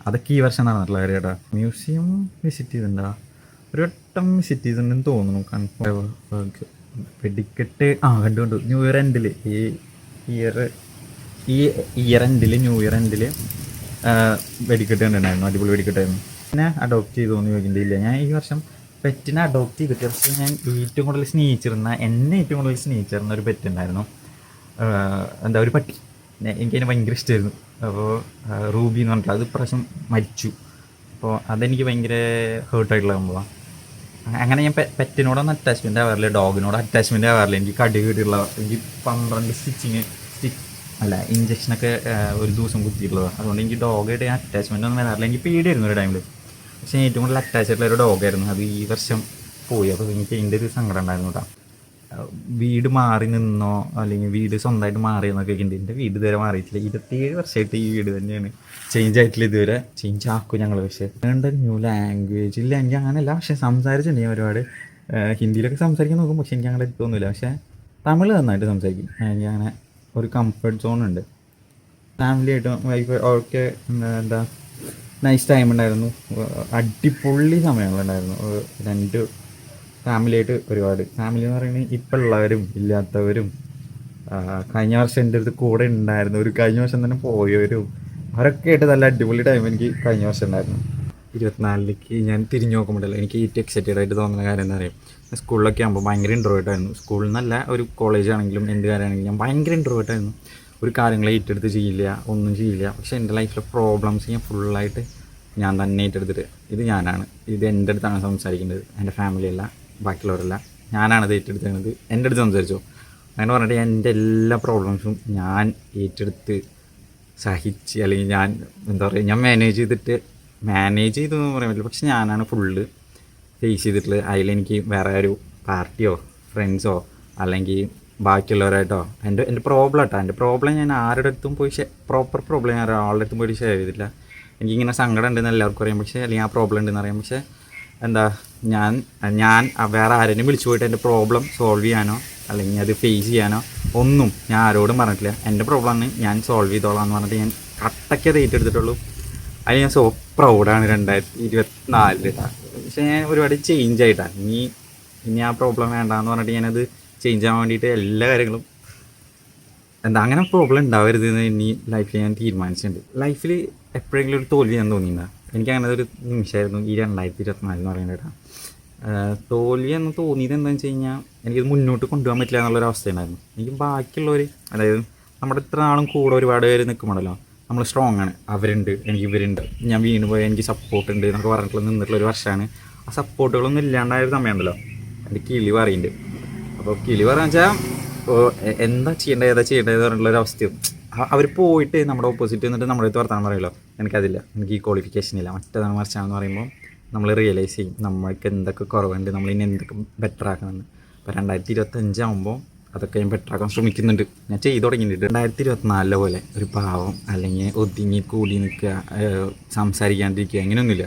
അതൊക്കെ ഈ വർഷം നടന്നിട്ടുള്ള കാര്യം കേട്ടോ മ്യൂസിയം വിസിറ്റ് ചെയ്തിട്ടുണ്ടോ? ഒരു വട്ടം വിസിറ്റ് ചെയ്തിട്ടുണ്ടെന്ന് തോന്നുന്നു. കൺഫേം. വെടിക്കെട്ട്. ആ കണ്ടു കണ്ടു. ന്യൂ ഇയർ എൻഡിൽ ഈ ഇയർ ഈ ഇയർ എൻഡിൽ ന്യൂ ഇയർ എൻഡിൽ വെടിക്കെട്ട് കണ്ടിട്ടുണ്ടായിരുന്നു. അടിപൊളി വെടിക്കെട്ടായിരുന്നു. പിന്നെ അഡോപ്റ്റ് ചെയ്തു എന്ന് ചോദിക്കേണ്ടിയില്ല ഞാൻ ഈ വർഷം പെറ്റിനെ അഡോപ്റ്റ് ചെയ്തിട്ട് പക്ഷേ ഞാൻ ഏറ്റവും കൂടുതൽ സ്നേഹിച്ചിരുന്ന എന്നെ ഏറ്റവും കൂടുതൽ സ്നേഹിച്ചിരുന്ന ഒരു പെറ്റ് ഉണ്ടായിരുന്നു. ആഹ് എന്താ ഒരു പട്ടി. എനിക്കതിനെ ഭയങ്കര ഇഷ്ടമായിരുന്നു അപ്പോൾ റൂബി എന്ന് പറഞ്ഞിട്ട് അത് പ്രാവശ്യം മരിച്ചു. അപ്പോൾ അതെനിക്ക് ഭയങ്കര ഹേർട്ടായിട്ടുള്ള സംഭവമാണ്. അങ്ങനെ ഞാൻ പെറ്റിനോടൊന്നും അറ്റാച്ച്മെന്റ് ആവാറില്ല ഡോഗിനോട് അറ്റാച്ച്മെന്റ് ആവാറില്ല. എനിക്ക് കടി കിട്ടിയുള്ള എനിക്ക് പന്ത്രണ്ട് സ്റ്റിച്ചിങ് സ്റ്റിച്ച് അല്ല ഇഞ്ചക്ഷനൊക്കെ ഒരു ദിവസം കുത്തിയിട്ടുള്ളതാണ്. അതുകൊണ്ട് എനിക്ക് ഡോഗായിട്ട് ഞാൻ അറ്റാച്ച്മെന്റ് ഒന്നും വരാറില്ല. എനിക്ക് പേടിയായിരുന്നു ഒരു ടൈമിൽ പക്ഷേ ഏറ്റവും കൂടുതൽ അറ്റാച്ച് ആയിട്ടുള്ള ഒരു ഡോഗായിരുന്നു അത് ഈ വർഷം പോയി. അപ്പോൾ എനിക്ക് അതിന്റെ ഒരു സങ്കടം ഉണ്ടായിരുന്നു കേട്ടോ. വീട് മാറി നിന്നോ അല്ലെങ്കിൽ വീട് സ്വന്തമായിട്ട് മാറിയെന്നൊക്കെ ഉണ്ട് എന്റെ വീട് ഇതുവരെ മാറിയിട്ടില്ല. ഇരുപത്തിയേഴ് വർഷമായിട്ട് ഈ വീട് തന്നെയാണ്. ചേഞ്ച് ആയിട്ടില്ല ഇതുവരെ. ചേഞ്ച് ആക്കും ഞങ്ങൾ പക്ഷേ. വേണ്ട ന്യൂ ലാംഗ്വേജ് ഇല്ല. എനിക്ക് അങ്ങനെയല്ല. പക്ഷേ സംസാരിച്ചിട്ടുണ്ട് ഞാൻ ഒരുപാട്. ഹിന്ദിയിലൊക്കെ സംസാരിക്കാൻ നോക്കും. പക്ഷേ എനിക്ക് അങ്ങനെ തോന്നുന്നില്ല പക്ഷേ തമിഴ് നന്നായിട്ട് സംസാരിക്കും. എനിക്ക് അങ്ങനെ ഒരു കംഫർട്ട് സോൺ ഉണ്ട്. ഫാമിലിയായിട്ടും വൈഫ് ഓക്കെ എന്താ നൈസ് ടൈം ഉണ്ടായിരുന്നു. അടിപൊളി സമയങ്ങളുണ്ടായിരുന്നു. രണ്ട് ഫാമിലിയായിട്ട് ഒരുപാട്. ഫാമിലി എന്ന് പറയുന്നത് ഇപ്പം ഉള്ളവരും ഇല്ലാത്തവരും കഴിഞ്ഞ വർഷം എന്റെ അടുത്ത് കൂടെ ഉണ്ടായിരുന്നു ഒരു കഴിഞ്ഞ വർഷം തന്നെ പോയവരും അവരൊക്കെ ആയിട്ട് നല്ല അടിപൊളി ടൈം എനിക്ക് കഴിഞ്ഞ വർഷം ഉണ്ടായിരുന്നു. ഇരുപത്തിനാലിലേക്ക് ഞാൻ തിരിഞ്ഞു നോക്കുമ്പോഴല്ലോ എനിക്ക് ഏറ്റവും എക്സൈറ്റഡ് ആയിട്ട് തോന്നുന്ന കാര്യം എന്താ പറയുക സ്കൂളിലൊക്കെ ആകുമ്പോൾ ഭയങ്കര ഇൻട്രോവേർട്ട് ആയിരുന്നു. സ്കൂളിൽ നിന്നല്ല ഒരു കോളേജ് ആണെങ്കിലും എന്ത് കാര്യമാണെങ്കിലും ഞാൻ ഭയങ്കര ഇൻട്രോവേർട്ട് ആയിരുന്നു. ഒരു കാര്യങ്ങളെ ഏറ്റെടുത്ത് ചെയ്യില്ല ഒന്നും ചെയ്യില്ല. പക്ഷേ എന്റെ ലൈഫിലെ പ്രോബ്ലംസ് ഞാൻ ഫുള്ളായിട്ട് ഞാൻ തന്നെ ഏറ്റെടുത്തിട്ട് ഇത് ഞാനാണ്. ഇത് എന്റെ അടുത്താണ് സംസാരിക്കേണ്ടത്. എന്റെ ഫാമിലിയല്ല ബാക്കിയുള്ളവരല്ല. ഞാനാണ് ഇത് ഏറ്റെടുത്തത്. എന്റെ അടുത്ത് സംസാരിച്ചോ. അങ്ങനെ പറഞ്ഞിട്ട് ഞാൻ എന്റെ എല്ലാ പ്രോബ്ലംസും ഞാൻ ഏറ്റെടുത്ത് സഹിച്ച് അല്ലെങ്കിൽ ഞാൻ എന്താ പറയുക ഞാൻ മാനേജ് ചെയ്തിട്ട് മാനേജ് ചെയ്തു എന്ന് പറയാൻ പറ്റില്ല. പക്ഷെ ഞാനാണ് ഫുള്ള് ഫേസ് ചെയ്തിട്ടുള്ളത്. അതിലെനിക്ക് വേറെ ഒരു പാർട്ടിയോ ഫ്രണ്ട്സോ അല്ലെങ്കിൽ ബാക്കിയുള്ളവരായിട്ടോ എന്റെ എന്റെ പ്രോബ്ലം കേട്ടോ എന്റെ പ്രോബ്ലം ഞാൻ ആരുടെ അടുത്തും പോയി പ്രോപ്പർ പ്രോബ്ലം ഞാൻ ഒരാളുടെ അടുത്തും പോയി ഷെയർ ചെയ്തിട്ടില്ല. എനിക്കിങ്ങനെ സങ്കടം ഉണ്ടെന്ന് എല്ലാവർക്കും അറിയാം. പക്ഷേ അല്ലെങ്കിൽ ആ പ്രോബ്ലം ഉണ്ടെന്ന് അറിയാം. പക്ഷേ എന്താ ഞാൻ ഞാൻ വേറെ ആരെയും വിളിച്ചു പോയിട്ട് എന്റെ പ്രോബ്ലം സോൾവ് ചെയ്യാനോ അല്ലെങ്കിൽ അത് ഫേസ് ചെയ്യാനോ ഒന്നും ഞാൻ ആരോടും പറഞ്ഞിട്ടില്ല. എന്റെ പ്രോബ്ലമാണ് ഞാൻ സോൾവ് ചെയ്തോളാം എന്ന് പറഞ്ഞിട്ട് ഞാൻ കട്ടയ്ക്ക് റേറ്റ് എടുത്തിട്ടുള്ളൂ. അതിൽ ഞാൻ സോ പ്രൗഡാണ് രണ്ടായിരത്തി ഇരുപത്തിനാലിൽ പക്ഷേ ഞാൻ ഒരുപാട് ചേഞ്ച് ആയിട്ടാണ് ഇനി ഇനി ആ പ്രോബ്ലം വേണ്ടാന്ന് പറഞ്ഞിട്ട് ഞാനത് ചേഞ്ച് ആവാൻ വേണ്ടിയിട്ട് എല്ലാ കാര്യങ്ങളും എന്താ അങ്ങനെ പ്രോബ്ലം ഉണ്ടാവരുത് എന്ന് ഇനി ലൈഫിൽ ഞാൻ തീരുമാനിച്ചിട്ടുണ്ട്. ലൈഫിൽ എപ്പോഴെങ്കിലും ഒരു തോൽവി ഞാൻ തോന്നിയിട്ടുണ്ടാകും എനിക്ക് അങ്ങനെ ഒരു നിമിഷമായിരുന്നു ഈ രണ്ടായിരത്തി ഇരുപത്തിനാലെന്ന് പറയുന്നത് കേട്ടോ. തോൽവി എന്ന് തോന്നിയത് എന്താണെന്ന് വെച്ച് കഴിഞ്ഞാൽ എനിക്കിത് മുന്നോട്ട് കൊണ്ടുപോകാൻ പറ്റില്ല എന്നുള്ളൊരു അവസ്ഥയുണ്ടായിരുന്നു. എനിക്ക് ബാക്കിയുള്ളവർ അതായത് നമ്മുടെ ഇത്ര നാളും കൂടെ ഒരുപാട് പേര് നിൽക്കുമ്പോഴല്ലോ നമ്മൾ സ്ട്രോങ് ആണ്. അവരുണ്ട് എനിക്ക് ഇവരുണ്ട്. ഞാൻ വീണ് പോയി എനിക്ക് സപ്പോർട്ട് ഉണ്ട് എന്നൊക്കെ പറഞ്ഞിട്ടുള്ള നിന്നിട്ടുള്ള ഒരു വർഷമാണ് ആ സപ്പോർട്ടുകളൊന്നും ഇല്ലാണ്ടായ ഒരു സമയമുണ്ടല്ലോ. എന്റെ കിളി പറയുന്നുണ്ട്. അപ്പോൾ കിളി പറയാന്ന് വെച്ചാൽ എന്താ ചെയ്യേണ്ടത് ഏതാ ചെയ്യേണ്ടത് പറഞ്ഞിട്ടുള്ള ഒരു അവസ്ഥയും. അവർ പോയിട്ട് നമ്മുടെ ഓപ്പോസിറ്റ് നിന്നിട്ട് നമ്മുടെ അടുത്ത് വർത്താനം പറയുമല്ലോ എനിക്കതില്ല. എനിക്ക് ഈ ക്വാളിഫിക്കേഷൻ ഇല്ല. മറ്റേതാണ് മറിച്ചാണെന്ന് പറയുമ്പോൾ നമ്മൾ റിയലൈസ് ചെയ്യും നമ്മൾക്ക് എന്തൊക്കെ കുറവുണ്ട് നമ്മൾ ഇനി എന്തൊക്കെ ബെറ്റർ ആക്കണമെന്ന്. അപ്പോൾ രണ്ടായിരത്തി ഇരുപത്തഞ്ചാകുമ്പോൾ അതൊക്കെ ഞാൻ ബെറ്റർ ആക്കാൻ ശ്രമിക്കുന്നുണ്ട്. ഞാൻ ചെയ്തു തുടങ്ങിയിട്ടുണ്ട്. രണ്ടായിരത്തി ഇരുപത്തിനാലിലെ പോലെ ഒരു പാവം അല്ലെങ്കിൽ ഒതുങ്ങി കൂടി നിൽക്കുക സംസാരിക്കാണ്ടിരിക്കുക അങ്ങനെയൊന്നുമില്ല.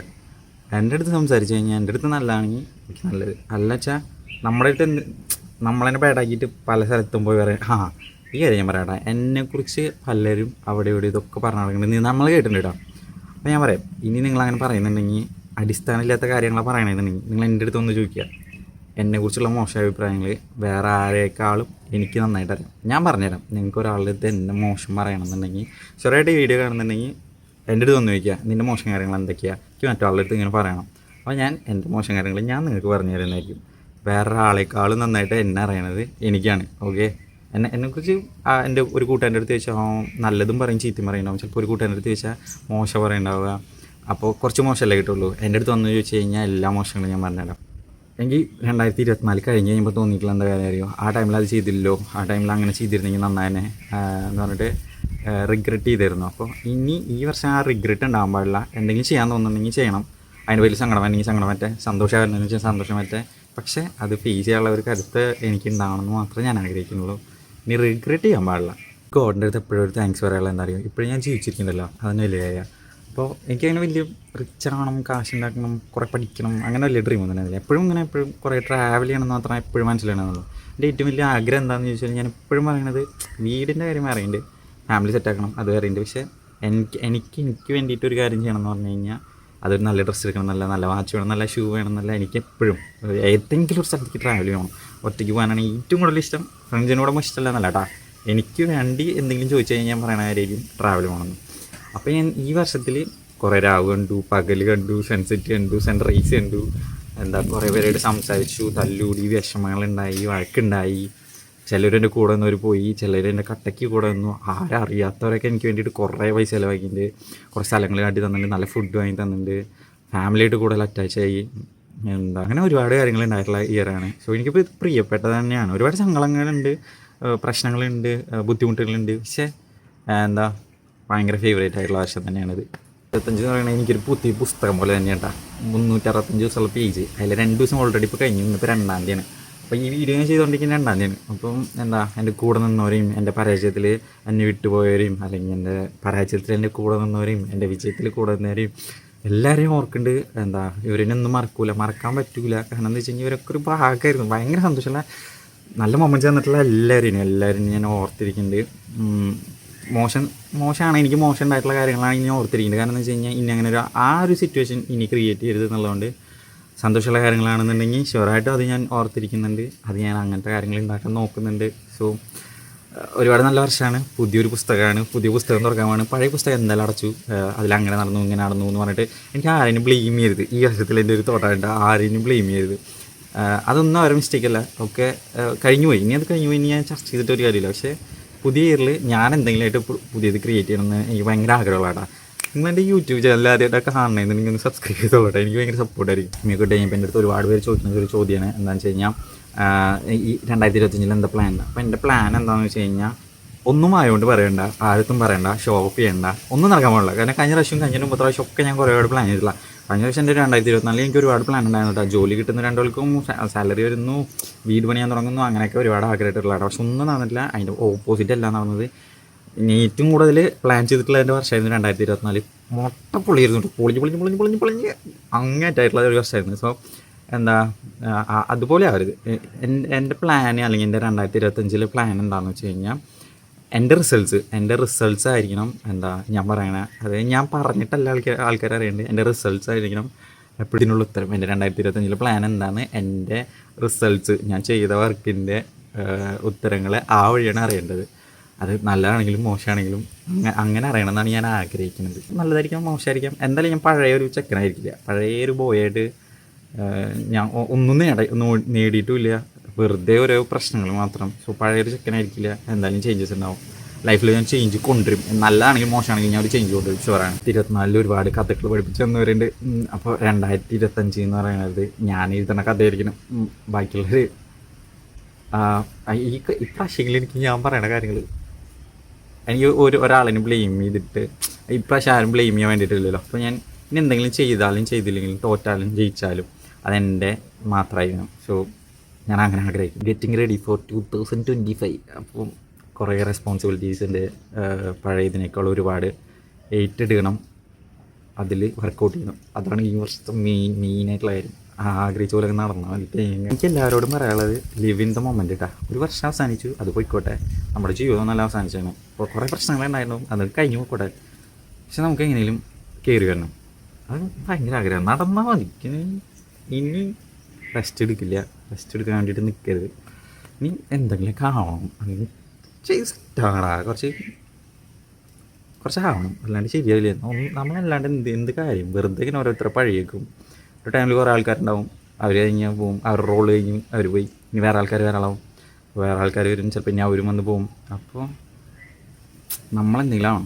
എന്റെ അടുത്ത് സംസാരിച്ച് കഴിഞ്ഞാൽ എന്റെ അടുത്ത് നല്ലതാണെങ്കിൽ എനിക്ക് നല്ലത്. അല്ല വെച്ചാൽ നമ്മുടെ അടുത്ത് എന്ത് നമ്മളെന്നെ പേടാക്കിയിട്ട് പല സ്ഥലത്തും പോയി പറയാം ആ ഈ കാര്യം ഞാൻ പറയാം എന്നെക്കുറിച്ച് പലരും അവിടെ ഇവിടെ ഇതൊക്കെ പറഞ്ഞു നടക്കുന്നത് നമ്മൾ കേട്ടിട്ടുണ്ട് കേട്ടോ. അപ്പോൾ ഞാൻ പറയാം ഇനി നിങ്ങൾ അങ്ങനെ പറയുന്നുണ്ടെങ്കിൽ അടിസ്ഥാനമില്ലാത്ത കാര്യങ്ങളാണ് പറയണതെന്നുണ്ടെങ്കിൽ നിങ്ങൾ എന്റെ അടുത്ത് ഒന്ന് ചോദിക്കുക എന്നെക്കുറിച്ചുള്ള മോശം അഭിപ്രായങ്ങൾ വേറെ ആരേക്കാളും എനിക്ക് നന്നായിട്ട് അറിയാം ഞാൻ പറഞ്ഞുതരാം. നിങ്ങൾക്ക് ഒരാളുടെ അടുത്ത് എന്നെ മോശം പറയണമെന്നുണ്ടെങ്കിൽ ചെറിയായിട്ട് വീഡിയോ കാണുന്നുണ്ടെങ്കിൽ എന്റെ അടുത്ത് ഒന്ന് ചോദിക്കുക നിന്റെ മോശം കാര്യങ്ങൾ എന്തൊക്കെയാണ് എനിക്ക് മറ്റൊരാളുടെ അടുത്ത് ഇങ്ങനെ പറയണം. അപ്പോൾ ഞാൻ എന്റെ മോശം കാര്യങ്ങൾ ഞാൻ നിങ്ങൾക്ക് പറഞ്ഞു തരുന്നതായിരിക്കും. വേറെ ആളെക്കാളും നന്നായിട്ട് എന്നെ അറിയണത് എനിക്കാണ്. ഓക്കെ? എന്നെ എന്നെക്കുറിച്ച് എന്റെ ഒരു കൂട്ടുകാരന്റെ അടുത്ത് ചോദിച്ചാൽ നല്ലതും പറയും ചീത്തയും പറയുന്നുണ്ടാവും ചിലപ്പോൾ ഒരു കൂട്ടുകാരന്റെ അടുത്ത് ചോദിച്ചാൽ മോശം പറയുണ്ടാവുക. അപ്പോൾ കുറച്ച് മോശമല്ലേ കിട്ടുള്ളൂ? എന്റെ അടുത്ത് വന്നു ചോദിച്ചു കഴിഞ്ഞാൽ എല്ലാ മോശങ്ങളും ഞാൻ പറഞ്ഞുതരാം. എനിക്ക് രണ്ടായിരത്തി ഇരുപത്തിനാല് കഴിഞ്ഞ് കഴിയുമ്പോൾ തോന്നിയിട്ടുള്ള എന്താ കാര്യം ആ ടൈമിൽ അത് ചെയ്തില്ലല്ലോ. ആ ടൈമിൽ അങ്ങനെ ചെയ്തിരുന്നെങ്കിൽ നന്നായനെ. എന്ന് പറഞ്ഞിട്ട് റിഗ്രറ്റ് ചെയ്തിരുന്നു. അപ്പോൾ ഇനി ഈ വർഷം ആ റിഗ്രറ്റ് ഉണ്ടാകാൻ പാടില്ല. എന്തെങ്കിലും ചെയ്യാൻ തോന്നുന്നുണ്ടെങ്കിൽ ചെയ്യണം. അതിന് വലിയ സങ്കടം അല്ലെങ്കിൽ സങ്കടം മറ്റേ സന്തോഷം വരണമെന്ന് വെച്ചാൽ സന്തോഷം മറ്റേ പക്ഷേ അത് ഫേസ് ചെയ്യാനുള്ള ഒരു കരുത്ത് എനിക്ക് ഉണ്ടാവണമെന്ന് മാത്രമേ ഞാൻ ആഗ്രഹിക്കുന്നുള്ളൂ. ഇനി റിഗ്രറ്റ് ചെയ്യാൻ പാടില്ല. ഗോഡിന്റെ അടുത്ത് എപ്പോഴും ഒരു താങ്ക്സ് പറയാനുള്ള എന്താ അറിയാം? ഇപ്പോഴും ഞാൻ ജീവിച്ചിരിക്കുന്നുണ്ടല്ലോ അതിന് വലിയ കാര്യം അപ്പോൾ എനിക്കങ്ങനെ വലിയ റിച്ച് ആവണം കാശ് ഉണ്ടാക്കണം കുറേ പഠിക്കണം അങ്ങനെ വലിയ ഡ്രീം ഒന്നും ഉണ്ടായിരുന്നില്ല. എപ്പോഴും ഇങ്ങനെ എപ്പോഴും കുറേ ട്രാവൽ ചെയ്യണം എന്ന് മാത്രമേ എപ്പോഴും മനസ്സിലാണെന്നുള്ളൂ എന്റെ ഏറ്റവും വലിയ ആഗ്രഹം എന്താണെന്ന് ചോദിച്ചാൽ ഞാൻ എപ്പോഴും പറയുന്നത് വീടിന്റെ കാര്യം അറിയുന്നുണ്ട് ഫാമിലി സെറ്റാക്കണം അത് അറിയുന്നുണ്ട് പക്ഷേ എനിക്ക് എനിക്ക് എനിക്ക് വേണ്ടിയിട്ട് ഒരു കാര്യം ചെയ്യണം എന്ന് പറഞ്ഞു കഴിഞ്ഞാൽ അതൊരു നല്ല ഡ്രസ്സ് എടുക്കണം നല്ല നല്ല വാച്ച് വേണം നല്ല ഷൂ വേണം എന്നല്ല എനിക്ക് എപ്പോഴും. ഏതെങ്കിലും ഒരു സ്ഥലത്തേക്ക് ട്രാവൽ ചെയ്യണം. ഒറ്റയ്ക്ക് പോകാനാണ് ഏറ്റവും കൂടുതൽ ഇഷ്ടം. ഫ്രണ്ട്സിനോടൊപ്പം ഇഷ്ടമല്ല എന്നല്ല കേട്ടാ. എനിക്ക് വേണ്ടി എന്തെങ്കിലും ചോദിച്ചു കഴിഞ്ഞാൽ ഞാൻ പറയണ കാര്യമായിരിക്കും ട്രാവൽ പോകണമെന്ന് അപ്പോൾ ഞാൻ ഈ വർഷത്തിൽ കുറേ രാവ് കണ്ടു പകൽ കണ്ടു സൺസെറ്റ് കണ്ടു സൺറൈസ് കണ്ടു. എന്താ കുറേ പേരോട് സംസാരിച്ചു തല്ലുകൂടി വിഷമങ്ങളുണ്ടായി വഴക്കുണ്ടായി. ചിലരെന്റെ കൂടെ നിന്നവർ പോയി ചിലരെന്റെ കട്ടയ്ക്ക് കൂടെ നിന്നു. ആരും അറിയാത്തവരൊക്കെ എനിക്ക് വേണ്ടിയിട്ട് കുറേ പൈസ ചിലവാക്കിയിട്ടുണ്ട്. കുറേ സ്ഥലങ്ങൾ കാട്ടി തന്നിട്ടുണ്ട് നല്ല ഫുഡ് വാങ്ങി തന്നിട്ടുണ്ട്. ഫാമിലിയായിട്ട് കൂടുതൽ അറ്റാച്ച് ആയി. എന്താ അങ്ങനെ ഒരുപാട് കാര്യങ്ങൾ ഉണ്ടായിട്ടുള്ള ഇയറാണ് സോ എനിക്കിപ്പോൾ ഇത് പ്രിയപ്പെട്ടത് തന്നെയാണ്. ഒരുപാട് സങ്കടങ്ങളുണ്ട് പ്രശ്നങ്ങളുണ്ട് ബുദ്ധിമുട്ടുകളുണ്ട്. പക്ഷേ എന്താ ഭയങ്കര ഫേവറേറ്റ് ആയിട്ടുള്ള ആശയം തന്നെയാണിത്. ഇരുപത്തഞ്ച് എന്ന് പറയുന്നത് എനിക്കൊരു പുതിയ പുസ്തകം പോലെ തന്നെയാണ് മുന്നൂറ്ററുപത്തഞ്ച് ദിവസമുള്ള പേജ് അതിൽ രണ്ട് ദിവസം ഓൾറെഡി ഇപ്പോൾ കഴിഞ്ഞു. ഇന്നിപ്പോൾ രണ്ടാം തീയതിയാണ്. അപ്പോൾ ഈ വീഡിയോ ഞാൻ ചെയ്തുകൊണ്ടിരിക്കുന്ന രണ്ടാം തീയതിയാണ്. അപ്പം എന്താ എന്റെ കൂടെ നിന്നവരെയും എന്റെ പരാജയത്തിൽ എന്നെ വിട്ടുപോയവരെയും അല്ലെങ്കിൽ എന്റെ പരാജയത്തിൽ എന്റെ കൂടെ നിന്നവരെയും എന്റെ വിജയത്തിൽ കൂടെ നിന്നവരെയും എല്ലാവരെയും ഓർക്കുന്നുണ്ട്. എന്താ ഇവരിനൊന്നും മറക്കൂല മറക്കാൻ പറ്റൂല. കാരണം എന്താ വെച്ച് കഴിഞ്ഞാൽ ഇവരൊക്കെ ഒരു ഭാഗമായിരുന്നു. ഭയങ്കര സന്തോഷമുള്ള നല്ല മൊമെന്റ്സ് തന്നിട്ടുള്ള എല്ലാവരെയും എല്ലാവരും ഞാൻ ഓർത്തിരിക്കുന്നുണ്ട്. മോശം മോശമാണ് എനിക്ക് മോശം ഉണ്ടായിട്ടുള്ള കാര്യങ്ങളാണ് ഇനി ഓർത്തിരിക്കുന്നത്. കാരണം എന്ന് വെച്ച് കഴിഞ്ഞാൽ ഇനി അങ്ങനെ ഒരു ആ ഒരു സിറ്റുവേഷൻ ഇനി ക്രിയേറ്റ് ചെയ്യരുത് എന്നുള്ളതുകൊണ്ട് സന്തോഷമുള്ള കാര്യങ്ങളാണെന്നുണ്ടെങ്കിൽ ഷുവറായിട്ടും അത് ഞാൻ ഓർത്തിരിക്കുന്നുണ്ട്. അത് ഞാൻ അങ്ങനത്തെ കാര്യങ്ങൾ ഉണ്ടാക്കാൻ നോക്കുന്നുണ്ട്. സോ ഒരുപാട് നല്ല വർഷമാണ്. പുതിയൊരു പുസ്തകമാണ്. പുതിയ പുസ്തകം തുറക്കാമാണ്. പഴയ പുസ്തകം എന്തായാലും അടച്ചു. അതിലങ്ങനെ നടന്നു ഇങ്ങനെ നടന്നു എന്ന് പറഞ്ഞിട്ട് എനിക്ക് ആരെയും ബ്ലെയിം ചെയ്യരുത്. ഈ വർഷത്തിൽ എന്റെ ഒരു തോട്ടായിട്ട് ആരെയും ബ്ലെയിം ചെയ്യരുത്. അതൊന്നും അവരെ മിസ്റ്റേക്കല്ല ഒക്കെ കഴിഞ്ഞു പോയി ഇനി അത് കഴിഞ്ഞു പോയി ഇനി ഞാൻ ചർച്ച ചെയ്തിട്ട് ഒരു കാര്യമില്ല. പക്ഷേ പുതിയ ഇയറിൽ ഞാൻ എന്തെങ്കിലുമായിട്ട് പുതിയത് ക്രിയേറ്റ് ചെയ്യണമെന്ന് എനിക്ക് ഭയങ്കര ആഗ്രഹമുള്ളതാണ് നിങ്ങൾ എന്റെ യൂട്യൂബ് ചാനൽ ആദ്യമായിട്ടൊക്കെ കാണണമെന്ന് നിങ്ങൾ സബ്സ്ക്രൈബ് ചെയ്തോളട്ടെ. എനിക്ക് ഭയങ്കര സപ്പോർട്ടായിരിക്കും നിങ്ങൾക്ക് ടൈം എന്റെ അടുത്ത് ഒരുപാട് പേര് ചോദിക്കുന്ന ഒരു ചോദ്യമാണ് എന്താണെന്ന് വെച്ച് കഴിഞ്ഞാൽ ഈ രണ്ടായിരത്തി ഇരുപത്തഞ്ചിൽ എന്താ പ്ലാൻ അപ്പോൾ എന്റെ പ്ലാൻ എന്താണെന്ന് വെച്ച് കഴിഞ്ഞാൽ ഒന്നും ആയതുകൊണ്ട് പറയണ്ട ആരത്തും പറയണ്ട ഷോപ്പ് ചെയ്യണ്ട ഒന്നും നടക്കാൻ പാടില്ല. കാരണം കഴിഞ്ഞ പ്രാവശ്യം കഴിഞ്ഞ മുമ്പത്തെ പ്രാവശ്യം ഒക്കെ ഞാൻ കുറേ പ്ലാൻ ചെയ്തിട്ടില്ല. കഴിഞ്ഞ പ്രാവശ്യം എന്റെ രണ്ടായിരത്തി ഇരുപത്തിനാലിൽ എനിക്ക് ഒരുപാട് പ്ലാൻ ഉണ്ടായിരുന്നു കേട്ടോ ജോലി കിട്ടുന്ന രണ്ടുപേർക്കും സാലറി വരുന്നു വീട് പണിയാൻ തുടങ്ങുന്നു അങ്ങനെയൊക്കെ ഒരുപാട് ആഗ്രഹമായിട്ടുള്ള പക്ഷെ ഒന്നും നടന്നില്ല അതിന്റെ ഓപ്പോസിറ്റ് അല്ല നടന്നത്. ഏറ്റവും കൂടുതൽ പ്ലാൻ ചെയ്തിട്ടുള്ള എന്റെ വർഷമായിരുന്നു രണ്ടായിരത്തി ഇരുപത്തിനാല്. മൊട്ട പൊളിയായിരുന്നു. പൊളിഞ്ഞ് പൊളിഞ്ഞ് പൊളിഞ്ഞ് പൊളിഞ്ഞ് പൊളിഞ്ഞ് അങ്ങേറ്റായിട്ടുള്ള ഒരു വർഷമായിരുന്നു സോ എന്താ അതുപോലെ ആവരുത്. എന്റെ പ്ലാൻ അല്ലെങ്കിൽ എന്റെ രണ്ടായിരത്തി ഇരുപത്തഞ്ചിലെ പ്ലാൻ എന്താണെന്ന് വെച്ച് കഴിഞ്ഞാൽ എന്റെ റിസൾട്ട്സ് എന്റെ റിസൾട്ട്സ് ആയിരിക്കണം. എന്താ ഞാൻ പറയണ? അതായത് ഞാൻ പറഞ്ഞിട്ടല്ല ആൾക്കാർ ആൾക്കാർ അറിയേണ്ടത്. എന്റെ റിസൾട്ട്സ് ആയിരിക്കണം. എപ്പോഴും ഇതിനുള്ള ഉത്തരം എന്റെ രണ്ടായിരത്തി ഇരുപത്തഞ്ചിലെ പ്ലാൻ എന്താണ്? എന്റെ റിസൾട്ട്സ് ഞാൻ ചെയ്ത വർക്കിന്റെ ഉത്തരങ്ങളെ ആ വഴിയാണ് അറിയേണ്ടത്. അത് നല്ലതാണെങ്കിലും മോശമാണെങ്കിലും അങ്ങ- അങ്ങനെ അറിയണമെന്നാണ് ഞാൻ ആഗ്രഹിക്കുന്നത്. നല്ലതായിരിക്കാം മോശമായിരിക്കാം. എന്തായാലും ഞാൻ പഴയ ഒരു ചെക്കനായിരിക്കില്ല പഴയ ഒരു ബോയായിട്ട് ഞാൻ ഒന്നും നേട നേടിയിട്ടുമില്ല. വെറുതെ ഓരോ പ്രശ്നങ്ങൾ മാത്രം. സോ പഴയൊരു ചെക്കനായിരിക്കില്ല എന്തായാലും ചേഞ്ചസ് ഉണ്ടാവും. ലൈഫിൽ ഞാൻ ചേഞ്ച് കൊണ്ടുവരും. നല്ലതാണെങ്കിലും മോശമാണെങ്കിൽ ഞാൻ ഒരു ചേഞ്ച് കൊണ്ടുവരും ഷുവറാണ് ഇരുപത്തിനാലിൽ ഒരുപാട് കഥകൾ പഠിപ്പിച്ച് തന്നവരുണ്ട് അപ്പോൾ രണ്ടായിരത്തി ഇരുപത്തഞ്ച് എന്ന് പറയുന്നത് ഞാൻ എഴുതുന്ന കഥയായിരിക്കണം. ബാക്കിയുള്ളവർ ഈ ഇപ്രാവശ്യങ്ങളിൽ എനിക്ക് ഞാൻ പറയണ കാര്യങ്ങൾ എനിക്ക് ഒരു ഒരാളിനെ ബ്ലെയിം ചെയ്തിട്ട് ഇപ്രാവശ്യം ആരും ബ്ലെയിം ചെയ്യാൻ വേണ്ടിയിട്ടില്ലല്ലോ. അപ്പോൾ ഞാൻ ഇനി എന്തെങ്കിലും ചെയ്താലും ചെയ്തില്ലെങ്കിലും തോറ്റാലും ജയിച്ചാലും അതെന്റെ മാത്രമായിരിക്കണം സോ ഞാൻ അങ്ങനെ ആഗ്രഹിക്കും. Getting ready for two thousand twenty five അപ്പം കുറേ റെസ്പോൺസിബിലിറ്റീസ് ഉണ്ട്. പഴയതിനേക്കാൾ ഒരുപാട് ഏറ്റെടുക്കണം. അതിൽ വർക്കൗട്ട് ചെയ്യണം. അതാണ് ഈ വർഷത്തെ മെയിൻ മെയിനായിട്ടുള്ള കാര്യം. ആഗ്രഹിച്ച പോലെ നടന്നു? എനിക്ക് എല്ലാവരോടും പറയാനുള്ളത് ലിവ് ഇൻ ദ മൊമെന്റ് കേട്ടോ ഒരു വർഷം അവസാനിച്ചു അത് പോയിക്കോട്ടെ. നമ്മുടെ ജീവിതം നല്ല അവസാനിച്ചാണ്. അപ്പോൾ കുറേ പ്രശ്നങ്ങളുണ്ടായിരുന്നു അത് കഴിഞ്ഞു പോയിക്കോട്ടെ. പക്ഷെ നമുക്ക് എങ്ങനെയും കയറി വരണം. അത് ഭയങ്കര ആഗ്രഹം. നടന്നാൽ മതി. ഇനി റെസ്റ്റ് എടുക്കില്ല. റെസ്റ്റ് എടുക്കാൻ വേണ്ടിയിട്ട് നിൽക്കരുത് ഇനി എന്തെങ്കിലും കാണണം അങ്ങനെ ചെയ്ത് സെറ്റാകണ കുറച്ച് കുറച്ച് ആവണം. അല്ലാണ്ട് ശരിയാവില്ല. ഒന്ന് നമ്മളല്ലാണ്ട് എന്ത് എന്ത് കാര്യം? വെറുതെ ഇങ്ങനെ ഓരോരുത്തരെ പഴിയേക്കും. ഒരു ടൈമിൽ കുറേ ആൾക്കാരുണ്ടാവും. അവർ കഴിഞ്ഞാൽ പോവും. അവരുടെ റോൾ കഴിഞ്ഞ് അവർ പോയി. ഇനി വേറെ ആൾക്കാർ വേറെ ആളാവും വേറെ ആൾക്കാർ വരും. ചിലപ്പോൾ ഇനി അവരും വന്ന് പോവും. അപ്പോൾ നമ്മളെന്തെങ്കിലും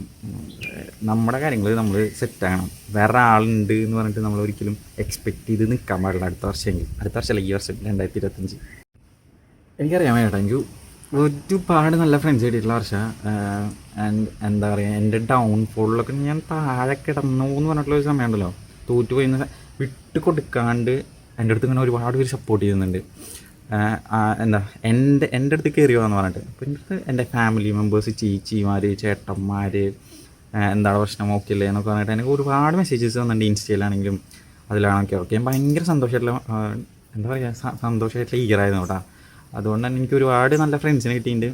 നമ്മുടെ കാര്യങ്ങൾ നമ്മൾ സെറ്റാകണം വേറെ ആളുണ്ട് എന്ന് പറഞ്ഞിട്ട് നമ്മൾ ഒരിക്കലും എക്സ്പെക്റ്റ് ചെയ്ത് നിൽക്കാൻ പാടില്ല അടുത്ത വർഷമെങ്കിൽ അടുത്ത വർഷമല്ല ഈ വർഷം രണ്ടായിരത്തി ഇരുപത്തഞ്ച് എനിക്കറിയാം ചേട്ടാ എനിക്ക് ഒരുപാട് നല്ല ഫ്രണ്ട്സ് കിട്ടിയിട്ടുള്ള വർഷം. ആൻഡ് എന്താ പറയുക എന്റെ ഡൗൺഫോളിലൊക്കെ ഞാൻ താഴെ കിടന്നു എന്ന് പറഞ്ഞിട്ടുള്ള ഒരു സമയമുണ്ടല്ലോ. തോറ്റു പോയി വിട്ട് കൊടുക്കാണ്ട് എന്റെ അടുത്ത് ഇങ്ങനെ ഒരുപാട് പേര് സപ്പോർട്ട് ചെയ്യുന്നുണ്ട്. എന്താ എന്റെ എന്റെ അടുത്ത് കയറി വന്ന് പറഞ്ഞിട്ട് അപ്പോൾ എന്റെ അടുത്ത് എന്റെ ഫാമിലി മെമ്പേഴ്സ് ചീച്ചിമാർ ചേട്ടന്മാർ എന്താണ് പ്രശ്നം ഓക്കില്ലേ എന്നൊക്കെ പറഞ്ഞിട്ട് എനിക്ക് ഒരുപാട് മെസ്സേജസ് വന്നിട്ടുണ്ട് ഇൻസ്റ്റയിലാണെങ്കിലും അതിലാണൊക്കെ ഓക്കെ ഞാൻ ഭയങ്കര സന്തോഷമായിട്ടുള്ള എന്താ പറയുക സന്തോഷമായിട്ടുള്ള ഈഗറായിരുന്നു കേട്ടോ. അതുകൊണ്ട് തന്നെ എനിക്ക് ഒരുപാട് നല്ല ഫ്രണ്ട്സിനെ കിട്ടിയിട്ടുണ്ട്.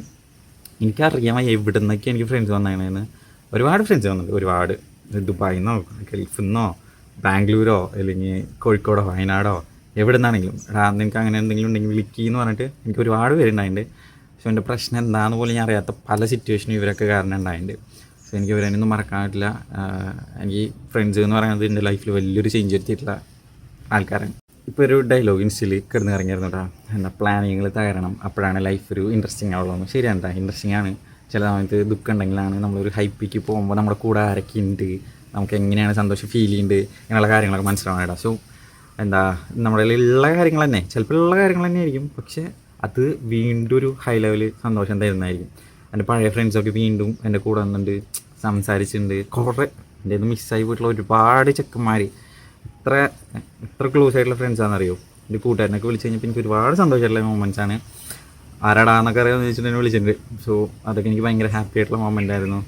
എനിക്കറിയാം എവിടെ നിന്നൊക്കെ എനിക്ക് ഫ്രണ്ട്സ് വന്നേക്കണേന്ന്. ഒരുപാട് ഫ്രണ്ട്സ് വന്നിട്ടുണ്ട്. ഒരുപാട്. ദുബായിൽ നിന്നോ ഗൾഫിൽ നിന്നോ ബാംഗ്ലൂരോ അല്ലെങ്കിൽ കോഴിക്കോടോ വയനാടോ എവിടെ നിന്നാണെങ്കിലും എടാ നിനക്ക് അങ്ങനെ എന്തെങ്കിലും ഉണ്ടെങ്കിൽ വിളിക്കി എന്ന് പറഞ്ഞിട്ട് എനിക്ക് ഒരുപാട് പേരുണ്ടായിട്ടുണ്ട് സോ എന്റെ പ്രശ്നം എന്താണെന്ന് പോലും ഞാൻ അറിയാത്ത പല സിറ്റുവേഷനും ഇവരൊക്കെ കാരണം ഉണ്ടായിട്ടുണ്ട് സോ എനിക്ക് ഇവരെയൊന്നും മറക്കാൻ പറ്റില്ല. എനിക്ക് ഫ്രണ്ട്സ് എന്ന് പറയുന്നത് എന്റെ ലൈഫിൽ വലിയൊരു ചേഞ്ച് വരുത്തിയിട്ടുള്ള ആൾക്കാരാണ്. ഇപ്പോൾ ഒരു ഡയലോഗ് ഇൻസ്റ്റിൽ കിടന്ന് ഇറങ്ങിയിരുന്നു കേട്ടോ എന്താ പ്ലാനിങ്ങൾ തകരണം. അപ്പോഴാണ് ലൈഫ് ഒരു ഇൻട്രസ്റ്റിംഗ് ആവുള്ളൂ. ശരിയാണ് കേട്ടോ ഇൻട്രസ്റ്റിംഗ് ആണ്. ചില സമയത്ത് ദുഃഖം ഉണ്ടെങ്കിലാണ് നമ്മളൊരു ഹൈപ്പിക്ക് പോകുമ്പോൾ നമ്മുടെ കൂടെ ആരൊക്കെ ഉണ്ട് നമുക്ക് എങ്ങനെയാണ് സന്തോഷം ഫീൽ ചെയ്യുന്നുണ്ട് അങ്ങനെയുള്ള കാര്യങ്ങളൊക്കെ മനസ്സിലാവണം കേട്ടോ സോ എന്താ നമ്മുടെ ഉള്ള കാര്യങ്ങൾ തന്നെ. ചിലപ്പോൾ ഉള്ള കാര്യങ്ങൾ തന്നെ ആയിരിക്കും. പക്ഷേ അത് വീണ്ടും ഒരു ഹൈ ലെവൽ സന്തോഷം തരുന്നതായിരിക്കും. എന്റെ പഴയ ഫ്രണ്ട്സൊക്കെ വീണ്ടും എന്റെ കൂടെ വന്നിട്ടുണ്ട് സംസാരിച്ചിട്ടുണ്ട് കുറേ എന്റെ ഇത് മിസ്സായി പോയിട്ടുള്ള ഒരുപാട് ചെക്കന്മാർ ഇത്ര ഇത്ര ക്ലോസ് ആയിട്ടുള്ള ഫ്രണ്ട്സാണെന്നറിയോ എന്റെ കൂട്ടുകാരനൊക്കെ വിളിച്ചു കഴിഞ്ഞപ്പോൾ എനിക്ക് ഒരുപാട് സന്തോഷമായിട്ടുള്ള മൊമെന്റ്സ് ആണ്. ആരാടാന്നൊക്കെ അറിയാമെന്ന് ചോദിച്ചിട്ട് വിളിച്ചിട്ടുണ്ട് സോ അതൊക്കെ എനിക്ക് ഭയങ്കര ഹാപ്പി ആയിട്ടുള്ള മൊമെന്റ് ആയിരുന്നു.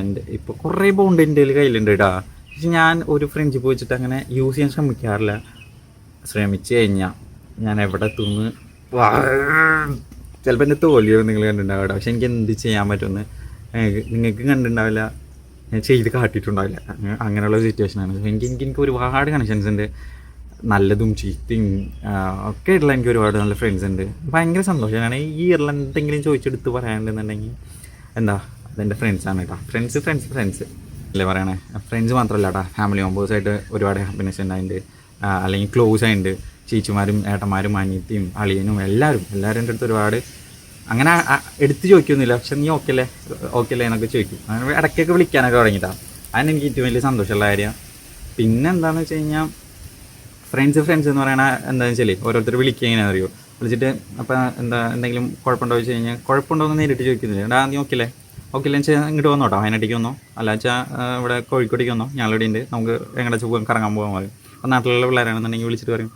എന്റെ ഇപ്പോൾ കുറേ ബോണ്ട് എന്റെ കയ്യിലുണ്ട് കേട്ടോ പക്ഷെ ഞാൻ ഒരു ഫ്രിഞ്ച് പോയിച്ചിട്ട് അങ്ങനെ യൂസ് ചെയ്യാൻ ശ്രമിക്കാറില്ല. ശ്രമിച്ചു കഴിഞ്ഞാൽ ഞാൻ എവിടെ തിന്ന് ചിലപ്പോൾ എന്റെ തോലിയോ നിങ്ങൾ കണ്ടിട്ടുണ്ടാവില്ല. പക്ഷെ എനിക്ക് എന്ത് ചെയ്യാൻ പറ്റുമെന്ന് നിങ്ങൾക്ക് കണ്ടിട്ടുണ്ടാവില്ല. ഞാൻ ചെയ്ത് കാട്ടിയിട്ടുണ്ടാവില്ല. അങ്ങ- അങ്ങനെയുള്ള സിറ്റുവേഷനാണ് എനിക്ക് എനിക്ക് എനിക്ക് ഒരുപാട് കണക്ഷൻസ് ഉണ്ട്. നല്ലതും ചീത്തയും ഒക്കെ ആയിട്ടുള്ള എനിക്ക് ഒരുപാട് നല്ല ഫ്രണ്ട്സ് ഉണ്ട്. ഭയങ്കര സന്തോഷമാണ് ഈ ഇയറിൽ എന്തെങ്കിലും ചോദിച്ചെടുത്ത് പറയാനുണ്ടെന്നുണ്ടെങ്കിൽ എന്താ? അതെന്റെ ഫ്രണ്ട്സാണ് കേട്ടോ ഫ്രണ്ട്സ് ഫ്രണ്ട്സ് ഫ്രണ്ട്സ് അല്ലേ പറയണേ? ഫ്രണ്ട്സ് മാത്രമല്ല കേട്ടോ ഫാമിലി മെമ്പേഴ്സായിട്ട് ഒരുപാട് ഹാപ്പിനെസ് ഉണ്ടായിട്ടുണ്ട് അല്ലെങ്കിൽ ക്ലോസ് ആയിട്ടുണ്ട് ചേച്ചിമാരും ഏട്ടന്മാരും അനിയത്തിയും അളിയനും എല്ലാവരും എല്ലാവരും എന്റെ അടുത്ത് ഒരുപാട് അങ്ങനെ എടുത്ത് ചോദിക്കൊന്നുമില്ല. പക്ഷെ നീ ഓക്കെ അല്ലേ? ഓക്കെ അല്ലേ എന്നൊക്കെ ചോദിക്കും. അങ്ങനെ ഇടയ്ക്കൊക്കെ വിളിക്കാനൊക്കെ തുടങ്ങിയിട്ടാണ് അതിന് എനിക്ക് ഏറ്റവും വലിയ സന്തോഷമുള്ള കാര്യമാണ് പിന്നെ എന്താണെന്ന് വെച്ച് കഴിഞ്ഞാൽ ഫ്രണ്ട്സ് ഫ്രണ്ട്സ് എന്ന് പറയണ എന്താണെന്ന് വെച്ചാൽ ഓരോരുത്തർ വിളിക്കുക എങ്ങനെയാണെന്ന് അറിയോ? വിളിച്ചിട്ട് അപ്പോൾ എന്താ എന്തെങ്കിലും കുഴപ്പമുണ്ടോ? വെച്ച് കഴിഞ്ഞാൽ കുഴപ്പമുണ്ടോ? എന്ന് നേരിട്ട് ചോദിക്കുന്നില്ല. എടാ നീ ഓക്കെ അല്ലേ? ഓക്കെ ലഞ്ച് ഇങ്ങോട്ട് വന്നോട്ടോ. വയനാട്ടിലേക്ക് വന്നോ? അല്ല വെച്ചാൽ ഇവിടെ കോഴിക്കോട്ടേക്ക് വന്നോ? ഞങ്ങളിവിടെ ഉണ്ട് നമുക്ക് എങ്ങടെ ചുവം കറങ്ങാൻ പോകാൻ പറയും. അപ്പോൾ നാട്ടിലുള്ള പിള്ളേരാണെന്നുണ്ടെങ്കിൽ വിളിച്ചിട്ട് പറയും.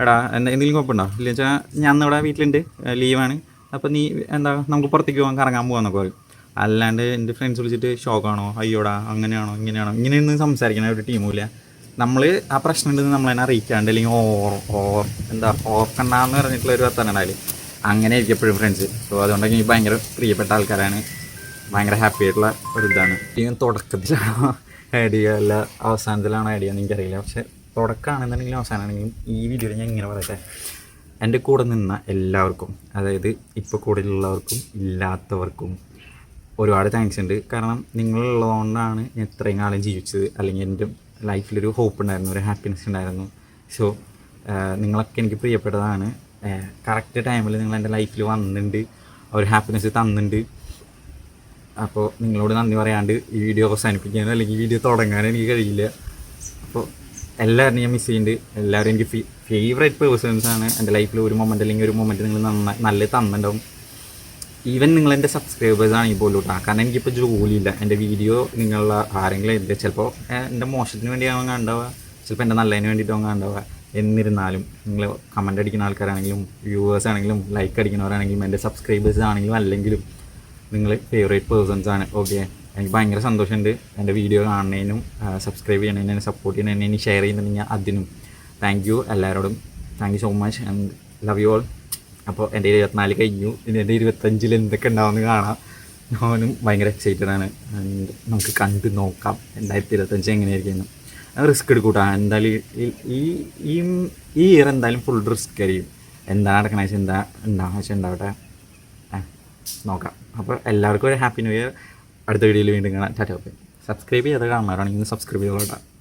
എടാ എന്താ എന്തെങ്കിലും കുഴപ്പമുണ്ടോ? ഇല്ല വെച്ചാൽ ഞാൻ ഇവിടെ വീട്ടിലുണ്ട്. ലീവാണ്. അപ്പോൾ നീ എന്താ നമുക്ക് പുറത്തേക്ക് പോകാൻ കറങ്ങാൻ പോകാമെന്നൊക്കെ പറയും. അല്ലാണ്ട് എന്റെ ഫ്രണ്ട്സ് വിളിച്ചിട്ട് ഷോക്കാണോ അയ്യോടാ അങ്ങനെയാണോ? ഇങ്ങനെയാണോ? ഇങ്ങനെയൊന്നും സംസാരിക്കണ ഒരു ടീമുമില്ല നമ്മൾ ആ പ്രശ്നം ഉണ്ടെന്ന് നമ്മൾ തന്നെ അറിയിക്കാണ്ട് അല്ലെങ്കിൽ ഓർ ഓർ എന്താ ഓർക്കണ്ടെന്ന് പറഞ്ഞിട്ടുള്ള ഒരു വർത്തമാനം ഉണ്ടായാലും അങ്ങനെ ആയിരിക്കും എപ്പോഴും ഫ്രണ്ട്സ് സോ അതുകൊണ്ടൊക്കെ എനിക്ക് ഭയങ്കര പ്രിയപ്പെട്ട ആൾക്കാരാണ്. ഭയങ്കര ഹാപ്പി ആയിട്ടുള്ള ഒരു ഇതാണ് ഈ തുടക്കത്തിലാണോ. ആഡ് ചെയ്യുക അല്ല അവസാനത്തിലാണോ ആഡ് ചെയ്യുക എനിക്കറിയില്ല. പക്ഷെ തുടക്കമാണെന്നുണ്ടെങ്കിലും അവസാനമാണെങ്കിലും ഈ വീഡിയോയിൽ ഞാൻ ഇങ്ങനെ പറയട്ടെ. എന്റെ കൂടെ നിന്ന എല്ലാവർക്കും അതായത് ഇപ്പോൾ കൂടെയുള്ളവർക്കും ഇല്ലാത്തവർക്കും ഒരുപാട് താങ്ക്സ് ഉണ്ട്. കാരണം നിങ്ങളുള്ളതുകൊണ്ടാണ് ഞാൻ ഇത്രയും കാലം ജീവിച്ചത്. അല്ലെങ്കിൽ എന്റെ ലൈഫിലൊരു ഹോപ്പ് ഉണ്ടായിരുന്നു ഒരു ഹാപ്പിനെസ് ഉണ്ടായിരുന്നു. സോ നിങ്ങളൊക്കെ എനിക്ക് പ്രിയപ്പെട്ടതാണ്. കറക്റ്റ് ടൈമിൽ നിങ്ങൾ എന്റെ ലൈഫിൽ വന്നിട്ടുണ്ട് ഒരു ഹാപ്പിനെസ് തന്നിട്ടുണ്ട് അപ്പോൾ നിങ്ങളോട് നന്ദി പറയാണ്ട് ഈ വീഡിയോ അവസാനിപ്പിക്കാനോ അല്ലെങ്കിൽ വീഡിയോ തുടങ്ങാനോ എനിക്ക് കഴിയില്ല. അപ്പോൾ എല്ലാവരും ഞാൻ മിസ് ചെയ്യുന്നുണ്ട്. എല്ലാവരും എനിക്ക് ഫേവറേറ്റ് പേഴ്സൺസ് ആണ്. എന്റെ ലൈഫിൽ ഒരു മൊമെന്റ് അല്ലെങ്കിൽ ഒരു മൊമെന്റ് നിങ്ങൾ നന്നായി നല്ല തന്നിട്ടുണ്ടാവും. ഈവൻ നിങ്ങൾ എന്റെ സബ്സ്ക്രൈബേഴ്സ് ആണെങ്കിൽ പോലും കേട്ടോ കാരണം എനിക്കിപ്പോൾ ജോലിയില്ല. എന്റെ വീഡിയോ നിങ്ങളുടെ ആരെങ്കിലും എന്റെ ചിലപ്പോൾ എന്റെ മോശത്തിന് വേണ്ടി ആവാൻ കണ്ടാവുക ചിലപ്പോൾ എന്റെ നല്ലതിന് വേണ്ടിയിട്ടാവും കണ്ടാവുക എന്നിരുന്നാലും നിങ്ങൾ കമന്റ് അടിക്കുന്ന ആൾക്കാരാണെങ്കിലും വ്യൂവേഴ്സ് ആണെങ്കിലും ലൈക്ക് അടിക്കുന്നവരാണെങ്കിലും എന്റെ സബ്സ്ക്രൈബേഴ്സ് ആണെങ്കിലും അല്ലെങ്കിലും നിങ്ങൾ ഫേവറേറ്റ് പേഴ്സൺസ് ആണ്. ഓക്കെ എനിക്ക് ഭയങ്കര സന്തോഷമുണ്ട് എന്റെ വീഡിയോ കാണുന്നതിനും സബ്സ്ക്രൈബ് ചെയ്യണതിനും സപ്പോർട്ട് ചെയ്യണതിനും ഷെയർ ചെയ്യുന്നതിന് അതിനും. താങ്ക് യു എല്ലാവരോടും. Thank you so much and love you all അപ്പോൾ എന്റെ ഇരുപത്തിനാല് കഴിഞ്ഞു. ഇനി എന്റെ ഇരുപത്തഞ്ചിൽ എന്തൊക്കെ ഉണ്ടാവുമെന്ന് കാണാം. ഞാനും ഭയങ്കര എക്സൈറ്റഡ് ആണ്. ആൻഡ് നമുക്ക് കണ്ട് നോക്കാം. രണ്ടായിരത്തി ഇരുപത്തഞ്ച് എങ്ങനെയായിരിക്കും റിസ്ക് എടുക്കൂട്ടാ. എന്തായാലും ഈ- ഈ ഇയർ എന്തായാലും ഫുൾ റിസ്ക് ആയിരിക്കും. എന്താ നടക്കണ എന്താ ഉണ്ടാവുക വെച്ചാൽ ഉണ്ടാവട്ടെ നോക്കാം. അപ്പോൾ എല്ലാവർക്കും ഒരു ഹാപ്പി ന്യൂ ഇയർ. അടുത്ത വീഡിയോയിൽ വീണ്ടും കാണാം. ടാറ്റ ഓക്കെ. സബ്സ്ക്രൈബ് ചെയ്ത് കാണാറാണെങ്കിൽ സബ്സ്ക്രൈബ് ചെയ്തോളാം